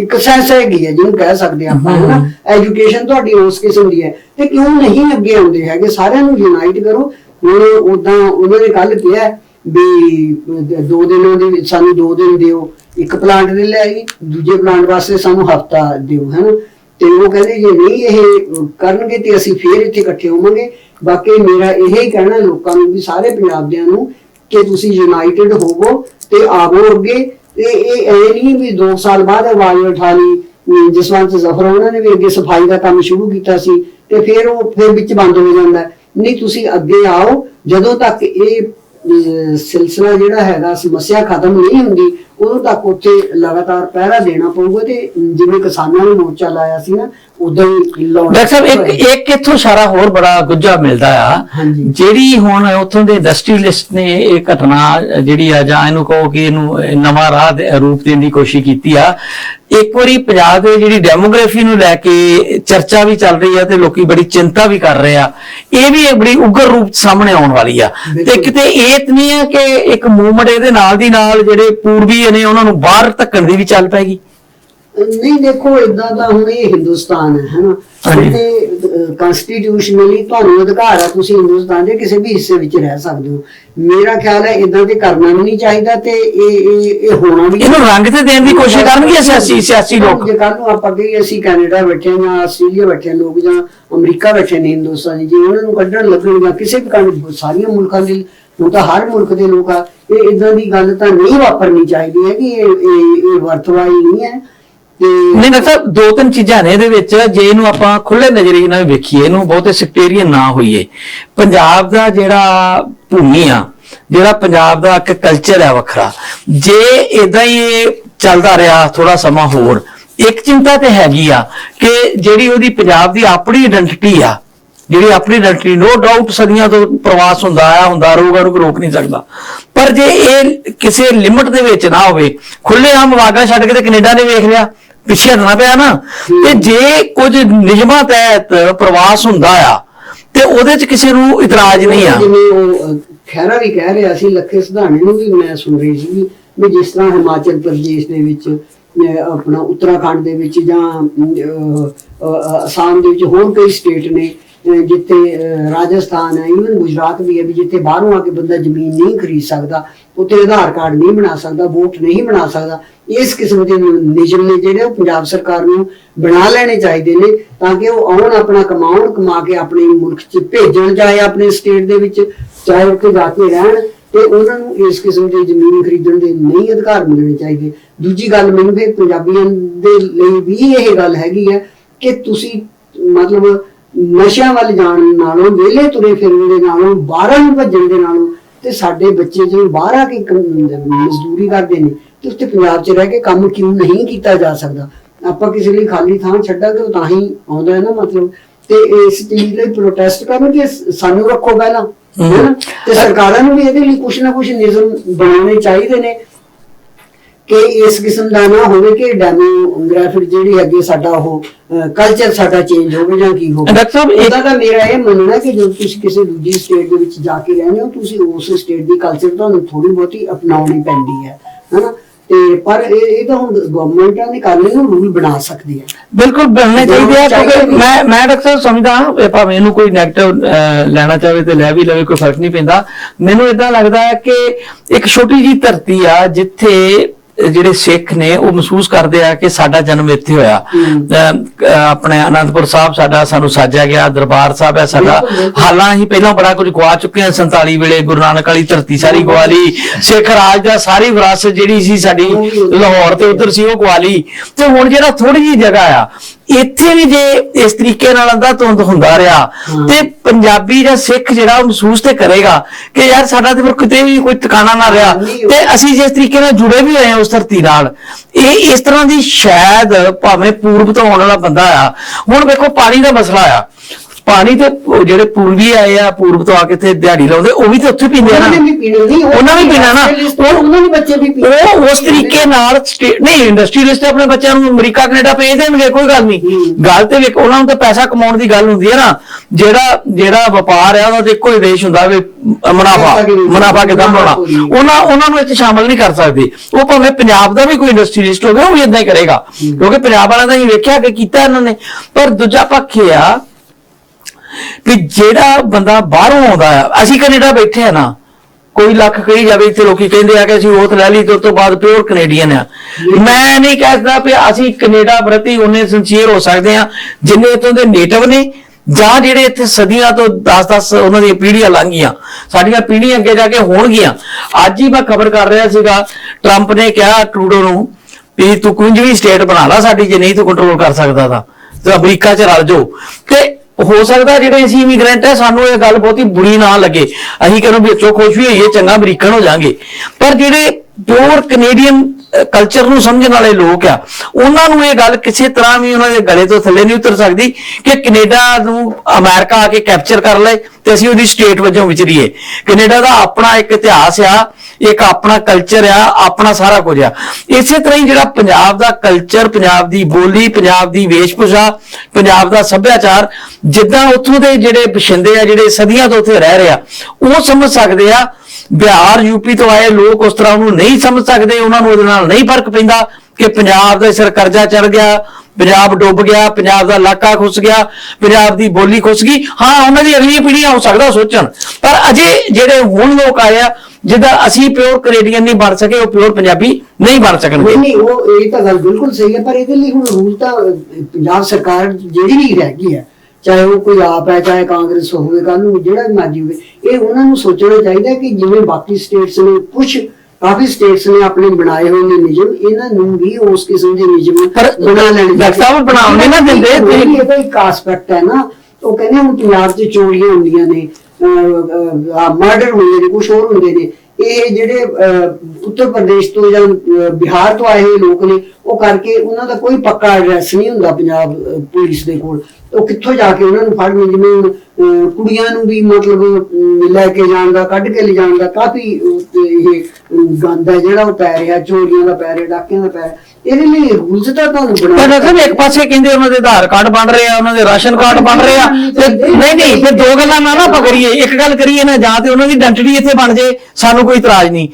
ਇੱਕ ਸੈਂਸ ਹੈਗੀ ਹੈ ਜਿਹਨੂੰ ਕਹਿ ਸਕਦੇ ਆਪਾਂ ਹਨਾ? ਐਜੂਕੇਸ਼ਨ ਤੁਹਾਡੀ ਉਸ ਕਿਸਮ ਦੀ ਹੈ। ਤੇ ਕਿਉਂ ਨਹੀਂ ਅੱਗੇ ਆਉਂਦੇ ਹੈਗੇ? ਸਾਰਿਆਂ ਨੂੰ ਯੂਨਾਈਟ ਕਰੋ। ਹੁਣ ਉਦਾਂ ਉਹਨਾਂ ਨੇ ਕੱਲ ਕਿਹਾ ਵੀ ਦੋ ਦਿਨਾਂ ਦੇ ਸਾਨੂੰ ਦੋ ਦਿਨ ਦਿਓ। ਇੱਕ ਪਲਾਂਟ ਦੇ ਲਈ ਦੂਜੇ ਪਲਾਂਟ ਵਾਸਤੇ ਸਾਨੂੰ ਹਫਤਾ ਦਿਓ ਹੈਨਾ? ਤੇ ਉਹ ਕਹਿੰਦੇ ਜੇ ਨਹੀਂ ਇਹ ਕਰਨਗੇ ਤੇ ਅਸੀਂ ਫੇਰ ਇੱਥੇ ਇਕੱਠੇ ਹੋਵਾਂਗੇ। ਬਾਕੀ ਮੇਰਾ ਇਹ ਹੀ ਕਹਿਣਾ ਲੋਕਾਂ ਨੂੰ ਵੀ ਸਾਰੇ ਪੰਜਾਬੀਆਂ ਨੂੰ ਕਿ ਤੁਸੀਂ ਯੂਨਾਈਟਿਡ ਹੋਵੋ ਤੇ ਆਵੋ ਅੱਗੇ। ਤੇ ਇਹ ਐ ਨਹੀਂ ਵੀ 2 ਸਾਲ ਬਾਅਦ ਆਵਾਜ਼ ਉਠਾ ਲਈ ਜਸਵੰਤ ਜ਼ਫਰ ਉਹਨਾਂ ਨੇ ਵੀ ਅੱਗੇ ਸਫ਼ਾਈ ਦਾ ਕੰਮ ਸ਼ੁਰੂ ਕੀਤਾ ਸੀ ਤੇ ਫਿਰ ਉਹ ਫਿਰ ਵਿੱਚ ਬੰਦ ਹੋ ਜਾਂਦਾ। ਨਹੀਂ, ਤੁਸੀਂ ਅੱਗੇ ਆਓ। ਜਦੋਂ ਤੱਕ ਇਹ ਸਿਲਸਿਲਾ ਜਿਹੜਾ ਹੈਗਾ, ਸਮੱਸਿਆ ਖਤਮ ਨਹੀਂ ਹੁੰਦੀ ਉਦੋਂ ਤੱਕ ਉੱਥੇ ਲਗਾਤਾਰ ਪਹਿਰਾ ਦੇਣਾ ਪਊਗਾ ਤੇ ਜਿਵੇਂ ਕਿਸਾਨਾਂ ਨੇ ਮੋਰਚਾ ਲਾਇਆ ਸੀ ਨਾ ਉਦਾਂ ਹੀ ਲਾਉਣਾ ਡਾਕਟਰ ਸਾਹਿਬ ਇੱਕ ਇੱਕ ਇੱਥੋਂ ਸਾਰਾ ਹੋਰ ਬੜਾ ਗੁੱਝਾ ਮਿਲਦਾ ਆ। ਜਿਹੜੀ ਹੁਣ ਉੱਥੋਂ ਦੇ ਇੰਡਸਟਰੀਲਿਸਟ ਨੇ ਇਹ ਘਟਨਾ ਜਿਹੜੀ ਆ ਜਾਂ ਇਹਨੂੰ ਕਹੋ ਕਿ ਇਹਨੂੰ ਨਵਾਂ ਰਾਹ ਦੇ ਰੂਪ ਦੇਣ ਦੀ ਕੋਸ਼ਿਸ਼ ਕੀਤੀ ਆ ਇੱਕ ਵਾਰੀ ਪੰਜਾਬ ਦੇ ਜਿਹੜੀ ਡੈਮੋਗ੍ਰਾਫੀ ਨੂੰ ਲੈ ਕੇ ਚਰਚਾ ਵੀ ਚੱਲ ਰਹੀ ਆ ਤੇ ਲੋਕੀ ਬੜੀ ਚਿੰਤਾ ਵੀ ਕਰ ਰਹੇ ਆ ਇਹ ਵੀ ਇੱਕ ਬੜੀ ਉਗਰ ਰੂਪ ਸਾਹਮਣੇ ਆਉਣ ਵਾਲੀ ਆ ਤੇ। ਕਿਤੇ ਇਹ ਨਹੀਂ ਆ ਕਿ ਇੱਕ ਮੂਵਮੈਂਟ ਇਹਦੇ ਨਾਲ ਦੀ ਨਾਲ ਜਿਹੜੇ ਪੂਰਬੀ ਨੇ ਉਹਨਾਂ ਨੂੰ ਬਾਹਰ ਧੱਕਣ ਦੀ ਵੀ ਚੱਲ ਪੈਗੀ ਨਹੀਂ ਦੇਖੋ ਇਦਾਂ ਤਾਂ ਹੁਣ ਇਹ ਹਿੰਦੁਸਤਾਨ ਹੈ ਹੈਨਾ। ਤੇ ਕਨਸਟੀਟਿਊਸ਼ਨਲੀ ਤੁਹਾਨੂੰ ਅਧਿਕਾਰ ਹੈ ਤੁਸੀਂ ਹਿੰਦੁਸਤਾਨ ਦੇ ਕਿਸੇ ਵੀ ਹਿੱਸੇ ਵਿੱਚ ਰਹਿ ਸਕਦੇ ਹੋ। ਮੇਰਾ ਖਿਆਲ ਹੈ ਇਦਾਂ ਤੇ ਕਰਨਾ ਵੀ ਨਹੀਂ ਚਾਹੀਦਾ ਤੇ ਇਹ ਇਹ ਇਹ ਹੋਣਾ ਵੀ ਇਹਨੂੰ ਰੰਗ ਤੇ ਦੇਣ ਦੀ ਕੋਸ਼ਿਸ਼ ਕਰਨਗੇ ਸਿਆਸੀ ਸਿਆਸੀ ਲੋਕ? ਜੇ ਕੱਲ ਨੂੰ ਆਪਾਂ ਕਹੀਏ ਅਸੀਂ ਕੈਨੇਡਾ ਬੈਠੇ ਜਾਂ ਆਸਟ੍ਰੇਲੀਆ ਬੈਠੇ ਲੋਕ ਜਾਂ ਅਮਰੀਕਾ ਬੈਠੇ ਨੇ ਹਿੰਦੁਸਤਾਨੀ ਜੇ ਉਹਨਾਂ ਨੂੰ ਕੱਢਣ ਲੱਗਣਗੇ ਕਿਸੇ ਵੀ ਕੰਟਰੀ ਸਾਰੀਆਂ ਮੁਲਕਾਂ ਦੇ ਹੁਣ ਤਾਂ ਹਰ ਮੁਲਕ ਦੇ ਲੋਕ ਆ, ਇਹ ਇਦਾਂ ਦੀ ਗੱਲ ਤਾਂ ਨਹੀਂ ਵਾਪਰਨੀ ਚਾਹੀਦੀ ਹੈ ਕਿ ਇਹ ਇਹ ਵਰਤਵਾਈ ਨਹੀਂ ਹੈ। ਨਹੀਂ ਡਾਕਟਰ ਦੋ ਤਿੰਨ ਚੀਜ਼ਾਂ ਨੇ ਇਹਦੇ ਵਿੱਚ, ਜੇ ਇਹਨੂੰ ਆਪਾਂ ਖੁੱਲੇ ਨਜ਼ਰੀਏ ਨਾਲ ਵੇਖੀਏ, ਇਹਨੂੰ ਬਹੁਤੇ ਸੈਕਟੇਰੀਅਨ ਨਾ ਹੋਈਏ। ਪੰਜਾਬ ਦਾ ਜਿਹੜਾ ਭੂਮੀ ਆ, ਜਿਹੜਾ ਪੰਜਾਬ ਦਾ ਇੱਕ ਕਲਚਰ ਹੈ ਵੱਖਰਾ, ਜੇ ਇਦਾਂ ਹੀ ਚੱਲਦਾ ਰਿਹਾ ਥੋੜਾ ਸਮਾਂ ਹੋਰ, ਇੱਕ ਚਿੰਤਾ ਤੇ ਹੈਗੀ ਆ ਕਿ ਜਿਹੜੀ ਉਹਦੀ ਪੰਜਾਬ ਦੀ ਆਪਣੀ ਆਇਡੈਂਟੀਟੀ ਆ ਜਿਹੜੀ ਆਪਣੀ ਆਇਡੈਂਟੀਟੀ ਨੋ ਡਾਊਟ ਸਦੀਆਂ ਤੋਂ ਪ੍ਰਵਾਸ ਹੁੰਦਾ ਆਇਆ ਹੁੰਦਾ ਰਹੂਗਾ ਉਹਨੂੰ ਰੋਕ ਨਹੀਂ ਸਕਦਾ। ਪਰ ਜੇ ਇਹ ਕਿਸੇ ਲਿਮਟ ਦੇ ਵਿੱਚ ਨਾ ਹੋਵੇ ਖੁੱਲੇ ਆਮ ਵਾਗਾ ਛੱਡ ਕੇ ਤੇ ਕੈਨੇਡਾ ਨੇ ਵੇਖ ਲਿਆ ਪਿੱਛੇ ਹਟਣਾ ਪਿਆ ਨਾ ਤੇ ਜੇ ਕੁਝ ਨਿਯਮਾਂ ਤਹਿਤ ਪ੍ਰਵਾਸ ਹੁੰਦਾ ਆ ਤੇ ਉਹਦੇ 'ਚ ਕਿਸੇ ਨੂੰ ਇਤਰਾਜ਼ ਨਹੀਂ ਆ। ਜਿਵੇਂ ਉਹ ਅਹ, ਖਹਿਰਾ ਵੀ ਕਹਿ ਰਿਹਾ ਸੀ ਲੱਖੇ ਸਿਧਾਣੇ ਨੂੰ ਵੀ ਮੈਂ ਸੁਣ ਰਹੀ ਸੀ ਵੀ ਜਿਸ ਤਰ੍ਹਾਂ ਹਿਮਾਚਲ ਪ੍ਰਦੇਸ਼ ਦੇ ਵਿੱਚ ਆਪਣਾ ਉੱਤਰਾਖੰਡ ਦੇ ਵਿੱਚ ਜਾਂ ਅਸਾਮ ਦੇ ਵਿੱਚ ਹੋਰ ਕਈ ਸਟੇਟ ਨੇ ਜਿੱਥੇ ਰਾਜਸਥਾਨ ਹੈ ਇਵਨ ਗੁਜਰਾਤ ਵੀ ਹੈ ਵੀ ਜਿੱਥੇ ਬਾਹਰੋਂ ਆ ਕੇ ਬੰਦਾ ਜ਼ਮੀਨ ਨਹੀਂ ਖਰੀਦ ਸਕਦਾ, ਉੱਥੇ ਆਧਾਰ ਕਾਰਡ ਨਹੀਂ ਬਣਾ ਸਕਦਾ ਵੋਟ ਨਹੀਂ ਬਣਾ ਸਕਦਾ, ਇਸ ਕਿਸਮ ਦੇ ਨਿਯਮ ਨੇ ਜਿਹੜੇ ਉਹ ਪੰਜਾਬ ਸਰਕਾਰ ਨੂੰ ਬਣਾ ਲੈਣੇ ਚਾਹੀਦੇ ਨੇ ਤਾਂ ਕਿ ਉਹ ਆਉਣ, ਆਪਣਾ ਕਮਾਉਣ, ਕਮਾ ਕੇ ਆਪਣੇ ਮੁਲਕ 'ਚ ਭੇਜਣ, ਚਾਹੇ ਆਪਣੇ ਸਟੇਟ ਦੇ ਵਿੱਚ, ਚਾਹੇ ਉੱਥੇ ਜਾ ਕੇ ਰਹਿਣ ਤੇ ਉਹਨਾਂ ਨੂੰ ਇਸ ਕਿਸਮ ਦੀ ਜ਼ਮੀਨ ਖਰੀਦਣ ਦੇ ਨਹੀਂ ਅਧਿਕਾਰ ਮਿਲਣੇ ਚਾਹੀਦੇ। ਦੂਜੀ ਗੱਲ ਮੈਨੂੰ ਫਿਰ ਪੰਜਾਬੀਆਂ ਦੇ ਲਈ ਵੀ ਇਹ ਗੱਲ ਹੈਗੀ ਹੈ ਕਿ ਤੁਸੀਂ ਮਤਲਬ ਨਸ਼ਿਆਂ ਵੱਲ ਜਾਣ ਨਾਲੋਂ ਵਿਹਲੇ ਤੁਰੇ ਫਿਰਨ ਦੇ ਨਾਲੋਂ ਬਾਹਰਾਂ ਨੂੰ ਭੱਜਣ ਦੇ ਨਾਲੋਂ ਤੇ ਸਾਡੇ ਬੱਚੇ ਜਿਹੜੇ ਬਾਹਰ ਆ ਕੇ ਮਜ਼ਦੂਰੀ ਕਰਦੇ ਨੇ ਤੇ ਉੱਥੇ ਪੰਜਾਬ 'ਚ ਰਹਿ ਕੇ ਕੰਮ ਕਿਉਂ ਨਹੀਂ ਕੀਤਾ ਜਾ ਸਕਦਾ? ਆਪਾਂ ਕਿਸੇ ਲਈ ਖਾਲੀ ਥਾਂ ਛੱਡਾਂਗੇ ਤਾਂ ਹੀ ਆਉਂਦਾ ਹੈ ਨਾ ਮਤਲਬ। ਤੇ ਇਸ ਚੀਜ਼ ਲਈ ਪ੍ਰੋਟੈਸਟ ਕਰਨਗੇ ਸਾਨੂੰ ਰੱਖੋ ਪਹਿਲਾਂ? ਤੇ ਸਰਕਾਰਾਂ ਨੂੰ ਵੀ ਇਹਦੇ ਲਈ ਕੁਛ ਨਾ ਕੁਛ ਨਿਯਮ ਬਣਾਉਣੇ ਚਾਹੀਦੇ ਨੇ। ਕਿ ਇਸ ਕਿਸਮ ਦਾ ਨਾ ਹੋਵੇ ਕਿ ਡੈਮੋਗ੍ਰਾਫਿਕ ਜਿਹੜੀ ਅੱਗੇ ਸਾਡਾ ਉਹ ਕਲਚਰ ਸਾਡਾ ਚੇਂਜ ਹੋਵੇ ਜਾਂ ਕੀ ਹੋਵੇ। ਡਾਕਟਰ ਸਾਹਿਬ, ਇਹਦਾ ਤਾਂ ਮੇਰਾ ਇਹ ਮੰਨਣਾ ਕਿ ਜਦੋਂ ਤੁਸੀਂ ਕਿਸੇ ਦੂਜੀ ਸਟੇਟ ਦੇ ਵਿੱਚ ਜਾ ਕੇ ਰਹਿੰਦੇ ਹੋ ਤੁਸੀਂ ਉਸ ਸਟੇਟ ਦੀ ਕਲਚਰ ਤੁਹਾਨੂੰ ਥੋੜੀ ਬਹੁਤੀ ਅਪਣਾਉਣੀ ਪੈਂਦੀ ਹੈ ਹੈਨਾ? ਤੇ ਪਰ ਇਹ ਇਹ ਤਾਂ ਹੁਣ ਗਵਰਨਮੈਂਟਾਂ ਨੇ ਕਰਨੇ ਨੂੰ ਰੂਲ ਬਣਾ ਸਕਦੀ ਹੈ। ਬਿਲਕੁਲ ਬਣਨੇ ਚਾਹੀਦੇ ਆ ਕਿਉਂਕਿ। ਮੈਂ ਮੈਂ ਡਾਕਟਰ ਸਾਹਿਬ ਸਮਝਦਾ ਭਾਵੇਂ ਇਹਨੂੰ ਕੋਈ 네ਗੇਟਿਵ ਲੈਣਾ ਚਾਹੇ ਤੇ ਲੈ ਵੀ ਲਵੇ ਕੋਈ ਫ਼ਰਕ ਨਹੀਂ ਪੈਂਦਾ। ਮੈਨੂੰ ਇਦਾਂ ਲੱਗਦਾ ਹੈ ਕਿ ਇੱਕ ਛੋਟੀ ਜੀ ਧਰਤੀ ਆ ਜਿੱਥੇ ਜਿਹੜੇ ਸਿੱਖ ਨੇ ਉਹ ਮਹਿਸੂਸ ਕਰਦੇ ਆ ਕਿ ਸਾਡਾ ਜਨਮ ਇੱਥੇ ਹੋਇਆ। ਆਪਣੇ ਅਨੰਦਪੁਰ ਸਾਹਿਬ ਸਾਡਾ ਸਾਨੂੰ ਸਾਜਿਆ ਗਿਆ ਦਰਬਾਰ ਸਾਹਿਬ ਹੈ ਸਾਡਾ। ਹਾਲਾਂ ਹੀ ਪਹਿਲਾਂ ਬੜਾ ਕੁਝ ਗਵਾ ਚੁੱਕੇ ਹਾਂ। 47 ਵੇਲੇ ਗੁਰੂ ਨਾਨਕ ਵਾਲੀ ਧਰਤੀ ਸਾਰੀ ਗਵਾ ਲਈ। ਸਿੱਖ ਰਾਜ ਦਾ ਸਾਰੀ ਵਿਰਾਸਤ ਜਿਹੜੀ ਸੀ ਸਾਡੀ ਲਾਹੌਰ ਤੇ ਉਧਰ ਸੀ ਉਹ ਗਵਾ ਲਈ। ਤੇ ਹੁਣ ਜਿਹੜਾ ਥੋੜੀ ਜਿਹੀ ਜਗ੍ਹਾ ਆ ਇੱਥੇ ਵੀ ਜੇ ਇਸ ਤਰੀਕੇ ਨਾਲ ਅੰਦਾ ਧੁੰਦ ਹੁੰਦਾ ਰਿਹਾ ਤੇ ਪੰਜਾਬੀ ਜਾਂ ਸਿੱਖ ਜਿਹੜਾ ਮਹਿਸੂਸ ਤੇ ਕਰੇਗਾ ਕਿ ਯਾਰ ਸਾਡਾ ਤੇ ਫਿਰ ਕਿਤੇ ਵੀ ਕੋਈ ਟਿਕਾਣਾ ਨਾ ਰਿਹਾ। ਤੇ ਅਸੀਂ ਜਿਸ ਤਰੀਕੇ ਨਾਲ ਜੁੜੇ ਵੀ ਹੋਏ ਹਾਂ ਉਸ ਧਰਤੀ ਨਾਲ ਇਹ ਇਸ ਤਰ੍ਹਾਂ ਦੀ ਸ਼ਾਇਦ ਭਾਵੇਂ ਪੂਰਬ ਤੋਂ ਆਉਣ ਵਾਲਾ ਬੰਦਾ ਆ। ਹੁਣ ਵੇਖੋ ਪਾਣੀ ਦਾ ਮਸਲਾ ਆ। ਪਾਣੀ ਤੇ ਉਹ ਜਿਹੜੇ ਪੂਰਬੀ ਆਏ ਆ ਪੂਰਬ ਤੋਂ ਆ ਕੇ ਤੇ ਦਿਹਾੜੀ ਲਾਉਂਦੇ ਉਹ ਵੀ ਤੇ ਉੱਥੇ ਪੀਂਦੇ ਆ ਨਾ? ਉਹਨਾਂ ਨੇ ਵੀ ਪੀਣਾ ਨਹੀਂ ਉਹ ਉਹਨਾਂ ਵੀ ਪੀਣਾ ਨਾ। ਉਹ ਉਹਨਾਂ ਦੇ ਬੱਚੇ ਵੀ ਪੀਂਦੇ ਉਹ ਉਸ ਤਰੀਕੇ ਨਾਲ ਸਟੇ- ਨਹੀਂ ਇੰਡਸਟਰੀਲਿਸਟ ਆਪਣੇ ਬੱਚਿਆਂ ਨੂੰ ਅਮਰੀਕਾ ਕੈਨੇਡਾ ਭੇਜ ਦੇਣਗੇ ਕੋਈ ਗੱਲ ਨਹੀਂ। ਗੱਲ ਤੇ ਵੇਖ ਉਹਨਾਂ ਨੂੰ ਤਾਂ ਪੈਸਾ ਕਮਾਉਣ ਦੀ ਗੱਲ ਹੁੰਦੀ ਹੈ ਨਾ। ਜਿਹੜਾ ਜਿਹੜਾ ਵਪਾਰ ਹੈ ਉਹਦਾ ਤੇ ਇੱਕੋ ਹੀ ਦੇਸ਼ ਹੁੰਦਾ ਵੀ ਮੁਨਾਫਾ ਮੁਨਾਫਾ ਕਿਦਾਂ ਬਣਾਉਣਾ? ਉਹਨਾਂ ਉਹਨਾਂ ਨੂੰ ਇੱਥੇ ਸ਼ਾਮਲ ਨਹੀਂ ਕਰ ਸਕਦੇ। ਉਹ ਭਾਵੇਂ ਪੰਜਾਬ ਦਾ ਵੀ ਕੋਈ ਇੰਡਸਟਰੀਲਿਸਟ ਹੋਵੇ ਉਹ ਵੀ ਇਦਾਂ ਹੀ ਕਰੇਗਾ। ਕਿਉਂਕਿ ਪੰਜਾਬ ਵਾਲਿਆਂ ਦਾ ਹੀ ਵੇਖਿਆ ਕਿ ਕੀਤਾ ਇਹਨਾਂ ਨੇ। ਪਰ ਦੂਜਾ ਪੱਖ ਇਹ ਆ ਵੀ ਜਿਹੜਾ ਬੰਦਾ ਬਾਹਰੋਂ ਆਉਂਦਾ ਆ, ਅਸੀਂ ਕੈਨੇਡਾ ਬੈਠੇ ਆ ਨਾ, ਕੋਈ ਲੱਖ ਕਹੀ ਜਾਵੇ ਇੱਥੇ ਲੋਕੀ ਕਹਿੰਦੇ ਆ ਕਿ ਅਸੀਂ ਉਹ ਲੈ ਲਈ ਤੇ ਉਸ ਤੋਂ ਬਾਅਦ ਪਿਓਰ ਕੈਨੇਡੀਅਨ ਆ। ਮੈਂ ਨਹੀਂ ਕਹਿੰਦਾ ਵੀ ਅਸੀਂ ਕੈਨੇਡਾ ਪ੍ਰਤੀ ਉਹਨੇ ਸਿੰਸੀਅਰ ਹੋ ਸਕਦੇ ਆ, ਜਿੰਨੇ ਇਥੋਂ ਦੇ ਨੇਟਿਵ ਨੇ, ਜਾਂ ਜਿਹੜੇ ਇੱਥੇ ਸਦੀਆਂ ਤੋਂ 10-10 ਉਹਨਾਂ ਦੀਆਂ ਪੀੜ੍ਹੀਆਂ ਲੰਘ ਗਈਆਂ ਸਾਡੀਆਂ ਪੀੜ੍ਹੀਆਂ ਅੱਗੇ ਜਾ ਕੇ ਹੋਣਗੀਆਂ। ਅੱਜ ਹੀ ਮੈਂ ਖਬਰ ਕਰ ਰਿਹਾ ਸੀਗਾ ਟਰੰਪ ਨੇ ਕਿਹਾ ਟਰੂਡੋ ਨੂੰ ਵੀ ਤੂੰ ਕੁੰਜਵੀਂ ਸਟੇਟ ਬਣਾ ਲਾ ਸਾਡੀ, ਜੇ ਨਹੀਂ ਤੂੰ ਕੰਟਰੋਲ ਕਰ ਸਕਦਾ ਤਾਂ, ਤੇ ਅਮਰੀਕਾ ਚ ਰਲ ਜਾਓ। ਤੇ ਹੋ ਸਕਦਾ ਜਿਹੜੇ ਅਸੀਂ ਇਮੀਗ੍ਰੈਂਟ ਹੈ, ਸਾਨੂੰ ਇਹ ਗੱਲ ਬਹੁਤੀ ਬੁਰੀ ਨਾ ਲੱਗੇ। ਅਸੀਂ ਕਹਿੰਦੇ ਵੀ ਅੱਛੋ ਖੁਸ਼ ਵੀ ਹੋਈਏ, ਚੰਗਾ ਅਮਰੀਕਨ ਹੋ ਜਾਾਂਗੇ। ਪਰ ਜਿਹੜੇ ਪਿਓਰ ਕੈਨੇਡੀਅਨ ਕਲਚਰ ਨੂੰ ਸਮਝਣ ਵਾਲੇ ਲੋਕ ਆ। ਉਹਨਾਂ ਨੂੰ ਇਹ ਗੱਲ ਕਿਸੇ ਤਰ੍ਹਾਂ ਵੀ ਉਹਨਾਂ ਦੇ ਗਲੇ ਤੋਂ ਥੱਲੇ ਨਹੀਂ ਉਤਰ ਸਕਦੀ ਕਿ ਕੈਨੇਡਾ ਨੂੰ ਅਮਰੀਕਾ ਆ ਕੇ ਕੈਪਚਰ ਕਰ ਲਏ ਤੇ ਅਸੀਂ ਉਹਦੀ ਸਟੇਟ ਵਜੋਂ ਵਿਚਰੀਏ। ਕੈਨੇਡਾ ਦਾ ਆਪਣਾ ਇੱਕ ਇਤਿਹਾਸ ਆ, ਇੱਕ ਆਪਣਾ ਕਲਚਰ ਆ, ਆਪਣਾ ਸਾਰਾ ਕੁਝ ਆ। ਇਸੇ ਤਰ੍ਹਾਂ ਹੀ ਜਿਹੜਾ ਪੰਜਾਬ ਦਾ ਕਲਚਰ ਪੰਜਾਬ ਦੀ ਬੋਲੀ, ਪੰਜਾਬ ਦੀ ਵੇਸ਼ਭੂਸ਼ਾ, ਪੰਜਾਬ ਦਾ ਸੱਭਿਆਚਾਰ, ਜਿੱਦਾਂ ਉੱਥੋਂ ਦੇ ਜਿਹੜੇ ਬਸ਼ਿੰਦੇ ਆ, ਜਿਹੜੇ ਸਦੀਆਂ ਤੋਂ ਉੱਥੇ ਰਹਿ ਰਹੇ ਆ, ਉਹ ਸਮਝ ਸਕਦੇ ਆ ਬਿਹਾਰ ਯੂਪੀ ਤੋਂ ਆਏ ਲੋਕ ਉਸ ਤਰ੍ਹਾਂ ਉਹਨੂੰ ਨਹੀਂ ਸਮਝ ਸਕਦੇ, ਉਹਨਾਂ ਨੂੰ ਉਹਦੇ ਨਾਲ ਨਹੀਂ ਫ਼ਰਕ ਪੈਂਦਾ ਕਿ ਪੰਜਾਬ ਦੇ ਸਿਰ ਕਰਜ਼ਾ ਚੜ ਗਿਆ, ਪੰਜਾਬ ਡੁੱਬ ਗਿਆ, ਪੰਜਾਬ ਦਾ ਇਲਾਕਾ ਖੁੱਸ ਗਿਆ, ਪੰਜਾਬ ਦੀ ਬੋਲੀ ਖੁੱਸ ਗਈ। ਹਾਂ, ਉਹਨਾਂ ਦੀ ਅਗਲੀ ਪੀੜ੍ਹੀਆਂ ਹੋ ਸਕਦਾ ਸੋਚਣ, ਪਰ ਅਜੇ ਜਿਹੜੇ ਹੁਣ ਲੋਕ ਆਏ ਆ ਜਿੱਦਾਂ ਅਸੀਂ ਪਿਓਰ ਕੈਨੇਡੀਅਨ ਨਹੀਂ ਬਣ ਸਕੇ, ਉਹ ਪਿਓਰ ਪੰਜਾਬੀ ਨਹੀਂ ਬਣ ਸਕਣਗੇ। ਨਹੀਂ, ਉਹ ਇਹ ਤਾਂ ਗੱਲ ਬਿਲਕੁਲ ਸਹੀ ਹੈ, ਪਰ ਇਹਦੇ ਲਈ ਹੁਣ ਰੂਲ ਤਾਂ ਪੰਜਾਬ ਸਰਕਾਰ ਜਿਹੜੀ ਵੀ ਰਹਿ ਗਈ ਹੈ ਚਾਹੇ ਉਹ ਕੋਈ ਆਪ ਹੈ ਚਾਹੇ ਕਾਂਗਰਸ ਹੋਵੇ ਕੱਲ ਨੂੰ ਜਿਹੜਾ ਵੀ ਮਰਜ਼ੀ ਹੋਵੇ ਇਹ ਉਹਨਾਂ ਨੂੰ ਸੋਚਣਾ ਚਾਹੀਦਾ ਕਿ ਜਿਵੇਂ ਬਾਕੀ ਸਟੇਟਸ ਨੇ ਕੁਝ ਕਾਫੀ ਸਟੇਟਸ ਨੇ ਆਪਣੇ ਬਣਾਏ ਹੋਏ ਨੇ ਨਿਯਮ ਇਹਨਾਂ ਨੂੰ ਵੀ ਉਸ ਕਿਸਮ ਦੇ ਨਿਯਮ ਬਣਾ ਲੈਣੇ ਡਾਕਟਰ ਸਾਹਿਬ ਬਣਾਉਣ ਨਹੀਂ ਨਾ ਦਿੰਦੇ, ਇਹ ਇਹਦਾ ਇੱਕ ਆਸਪੈਕਟ ਹੈ ਨਾ ਉਹ ਕਹਿੰਦੇ ਹੁਣ ਪੰਜਾਬ 'ਚ ਚੋਰੀਆਂ ਹੁੰਦੀਆਂ ਨੇ ਮਰਡਰ ਹੁੰਦੇ ਨੇ ਕੁਝ ਹੋਰ ਹੁੰਦੇ ਨੇ। ਇਹ ਜਿਹੜੇ ਉੱਤਰ ਪ੍ਰਦੇਸ਼ ਤੋਂ ਜਾਂ ਬਿਹਾਰ ਤੋਂ ਆਏ ਲੋਕ ਨੇ ਉਹ ਕਰਕੇ ਉਹਨਾਂ ਦਾ ਕੋਈ ਪੱਕਾ ਐਡਰੈਸ ਨਹੀਂ ਹੁੰਦਾ ਪੰਜਾਬ ਪੁਲਿਸ ਦੇ ਕੋਲ। ਉਹ ਕਿੱਥੋਂ ਜਾ ਕੇ ਉਹਨਾਂ ਨੂੰ ਫੜਨ ਜਿਵੇਂ ਹੁਣ, ਅਹ, ਕੁੜੀਆਂ ਨੂੰ ਵੀ ਮਤਲਬ ਲੈ ਕੇ ਜਾਣ ਦਾ ਕੱਢ ਕੇ ਲਿਜਾਣ ਦਾ ਕਾਫੀ ਇਹ ਗੰਦ ਹੈ ਜਿਹੜਾ ਉਹ ਪੈ ਰਿਹਾ ਚੋਰੀਆਂ ਦਾ ਪੈ ਰਿਹਾ ਡਾਕਿਆਂ ਦਾ ਪੈ ਰਿਹਾ। ਇਹਦੇ ਲਈ ਰੂਲਸ ਤਾਂ ਤੁਹਾਨੂੰ ਪਰ ਬਣਾਉਣੇ ਦੇਖੋ ਇੱਕ ਪਾਸੇ ਕਹਿੰਦੇ ਉਹਨਾਂ ਦੇ ਆਧਾਰ ਕਾਰਡ ਬਣ ਰਹੇ ਆ ਉਹਨਾਂ ਦੇ ਰਾਸ਼ਨ ਕਾਰਡ ਬਣ ਰਹੇ ਆ। ਤੇ ਨਹੀਂ ਨਹੀਂ ਫਿਰ ਦੋ ਗੱਲਾਂ ਨਾ ਨਾ ਪਕੜੀਏ ਇੱਕ ਗੱਲ ਕਰੀਏ ਨਾ ਜਾਂ ਤੇ ਉਹਨਾਂ ਦੀ ਆਇਡੈਂਟੀ ਇੱਥੇ ਬਣ ਜੇ ਸਾਨੂੰ ਕੋਈ ਇਤਰਾਜ਼ ਨਹੀਂ।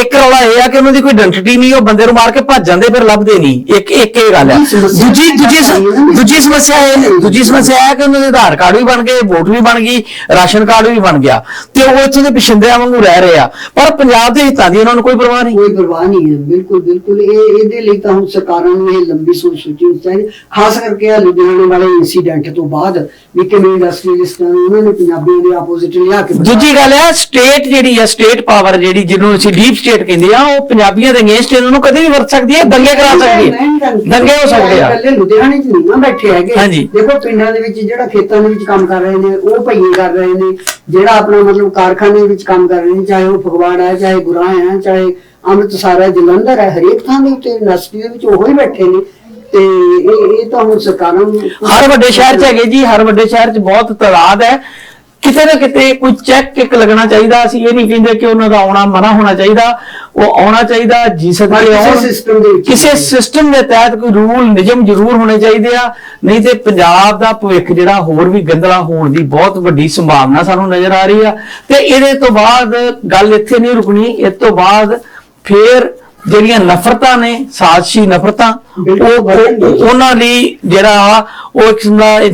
ਇੱਕ ਰੌਲਾ ਇਹ ਆ ਕਿ ਉਹਨਾਂ ਦੀ ਕੋਈ ਆਇਡੈਂਟੀ ਨਹੀਂ ਉਹ ਬੰਦੇ ਨੂੰ ਮਾਰ ਕੇ ਭੱਜ ਜਾਂਦੇ ਫਿਰ ਲੱਭਦੇ ਨਹੀਂ। ਇੱਕ ਇੱਕ ਇਹ ਗੱਲ ਸਮੱਸਿਆ ਦੂਜੀ ਦੂਜੀ ਹੈ। ਦੂਜੀ ਸਮੱਸਿਆ ਇਹ ਦੂਜੀ ਸਮੱਸਿਆ ਹੈ ਕਿ ਉਹਨਾਂ ਦੇ ਆਧਾਰ ਕਾਰਡ ਵੀ ਬਣ ਗਏ ਵੋਟ ਵੀ ਬਣ ਗਈ ਰਾਸ਼ਨ ਕਾਰਡ ਵੀ ਬਣ ਗਿਆ। ਤੇ ਉਹ ਇੱਥੇ ਦੇ ਪਿਛਿੰਦਿਆਂ ਵਾਂਗੂ ਰਹਿ ਰਹੇ ਆ। ਪਰ ਪੰਜਾਬ ਦੇ ਹਿੱਤਾਂ ਦੀ ਉਹਨਾਂ ਨੂੰ ਕੋਈ ਪਰਵਾਹ ਨਹੀਂ। ਕੋਈ ਪਰਵਾਹ ਨਹੀਂ ਹੈ। ਬਿਲਕੁਲ ਬਿਲਕੁਲ। ਇਹ ਇਹਦੇ ਲਈ ਤਾਂ ਹੁਣ ਸਰਕਾਰਾਂ ਨੂੰ ਇਹ ਲੰਬੀ ਸੋਚ ਸੋਚਣੀ ਚਾਹੀਦੀ। ਖਾਸ ਕਰਕੇ ਆ ਲੁਧਿਆਣੇ ਵਾਲੇ ਇਨਸੀਡੈਂਟ ਤੋਂ ਬਾਅਦ ਵੀ ਕਿਵੇਂ ਇੰਡਸਟਰੀਲਿਸਟਾਂ ਨੂੰ ਉਹਨਾਂ ਨੇ ਪੰਜਾਬੀਆਂ ਦੇ ਆਪੋਜ਼ਿਟ ਲਿਆ ਕੇ। ਦੂਜੀ ਗੱਲ ਹੈ ਸਟੇਟ ਜਿਹੜੀ ਹੈ ਸਟੇਟ ਪਾਵਰ ਜਿਹੜੀ ਜਿਹਨੂੰ ਅਸੀਂ ਡੀਪ ਸਟੇਟ ਕਹਿੰਦੇ ਆ ਉਹ ਪੰਜਾਬੀਆਂ ਦੇ ਅਗੇਂਸਟ ਇਹਨਾਂ ਨੂੰ ਕਦੇ ਵੀ ਵਰਤ ਸਕਦੀ ਹੈ ਦੰਗੇ ਕਰਾ ਸਕਦੀ ਹੈ। ਦੰਗੇ ਹੋ ਸਕਦੇ ਆ। ਇਕੱਲੇ ਲੁਧਿਆਣੇ 'ਚ ਨਹੀਂ ਨਾ ਬੈਠੇ ਹੈਗੇ। ਦੇਖੋ ਪਿੰਡਾਂ ਦੇ ਵਿੱਚ ਜਿਹੜਾ ਖੇਤਾਂ ਦੇ ਵਿੱਚ ਕੰਮ ਕਰ ਰਹੇ ਨੇ ਉਹ ਭਈਏ ਕਰ ਰਹੇ ਨੇ। ਜਿਹੜਾ ਆਪਣਾ ਮਤਲਬ ਕਾਰਖਾਨੇ ਵਿੱਚ ਕੰਮ ਕਰ ਰਹੇ ਨੇ ਚਾਹੇ ਉਹ ਫਗਵਾੜਾ ਹੈ ਚਾਹੇ ਗੁਰਾਂ ਹੈ ਚਾਹੇ ਅੰਮ੍ਰਿਤਸਰ ਹੈ ਜਲੰਧਰ ਹੈ ਹਰੇਕ ਥਾਂ ਦੇ ਉੱਤੇ ਦੇ ਵਿੱਚ ਉਹੋ ਹੀ ਬੈਠੇ ਨੇ। ਤੇ ਇਹ ਇਹ ਤਾਂ ਹੁਣ ਸਰਕਾਰਾਂ ਨੂੰ ਹਰ ਵੱਡੇ ਸ਼ਹਿਰ 'ਚ ਹੈਗੇ ਜੀ ਹਰ ਵੱਡੇ ਸ਼ਹਿਰ 'ਚ ਬਹੁਤ ਤਾਦਾਦ ਹੈ। ਕਿਤੇ ਨਾ ਕਿਤੇ ਕੋਈ ਚੈੱਕ ਇੱਕ ਲੱਗਣਾ ਚਾਹੀਦਾ ਅਸੀਂ ਇਹ ਨਹੀਂ ਕਹਿੰਦੇ ਕਿ ਉਹਨਾਂ ਦਾ ਆਉਣਾ ਮਨਾ ਹੋਣਾ ਚਾਹੀਦਾ। ਉਹ ਆਉਣਾ ਚਾਹੀਦਾ ਜੀ ਸਕਦੇ ਕਿਸੇ ਆਉਣ system ਦੇ ਵਿੱਚ ਕਿਸੇ ਸਿਸਟਮ ਦੇ ਤਹਿਤ ਕੋਈ ਰੂਲ ਨਿਯਮ ਜ਼ਰੂਰ ਹੋਣੇ ਚਾਹੀਦੇ ਆ। ਨਹੀਂ ਤੇ ਪੰਜਾਬ ਦਾ ਭਵਿੱਖ ਜਿਹੜਾ ਹੋਰ ਵੀ ਗੰਦਲਾ ਹੋਣ ਦੀ ਬਹੁਤ ਵੱਡੀ ਸੰਭਾਵਨਾ ਸਾਨੂੰ ਨਜ਼ਰ ਆ ਰਹੀ ਆ। ਤੇ ਇਹਦੇ ਤੋਂ ਬਾਅਦ ਗੱਲ ਇੱਥੇ ਨਹੀਂ ਰੁਕਣੀ ਇਸ ਤੋਂ ਬਾਅਦ ਫੇਰ ਜਿਹੜੀਆਂ ਨਫ਼ਰਤਾਂ ਨੇ ਸਾਜ਼ਸ਼ੀ ਨਫ਼ਰਤਾਂ ਉਹ ਉਹਨਾਂ ਲਈ ਜਿਹੜਾ ਉਹ ਇੱਕ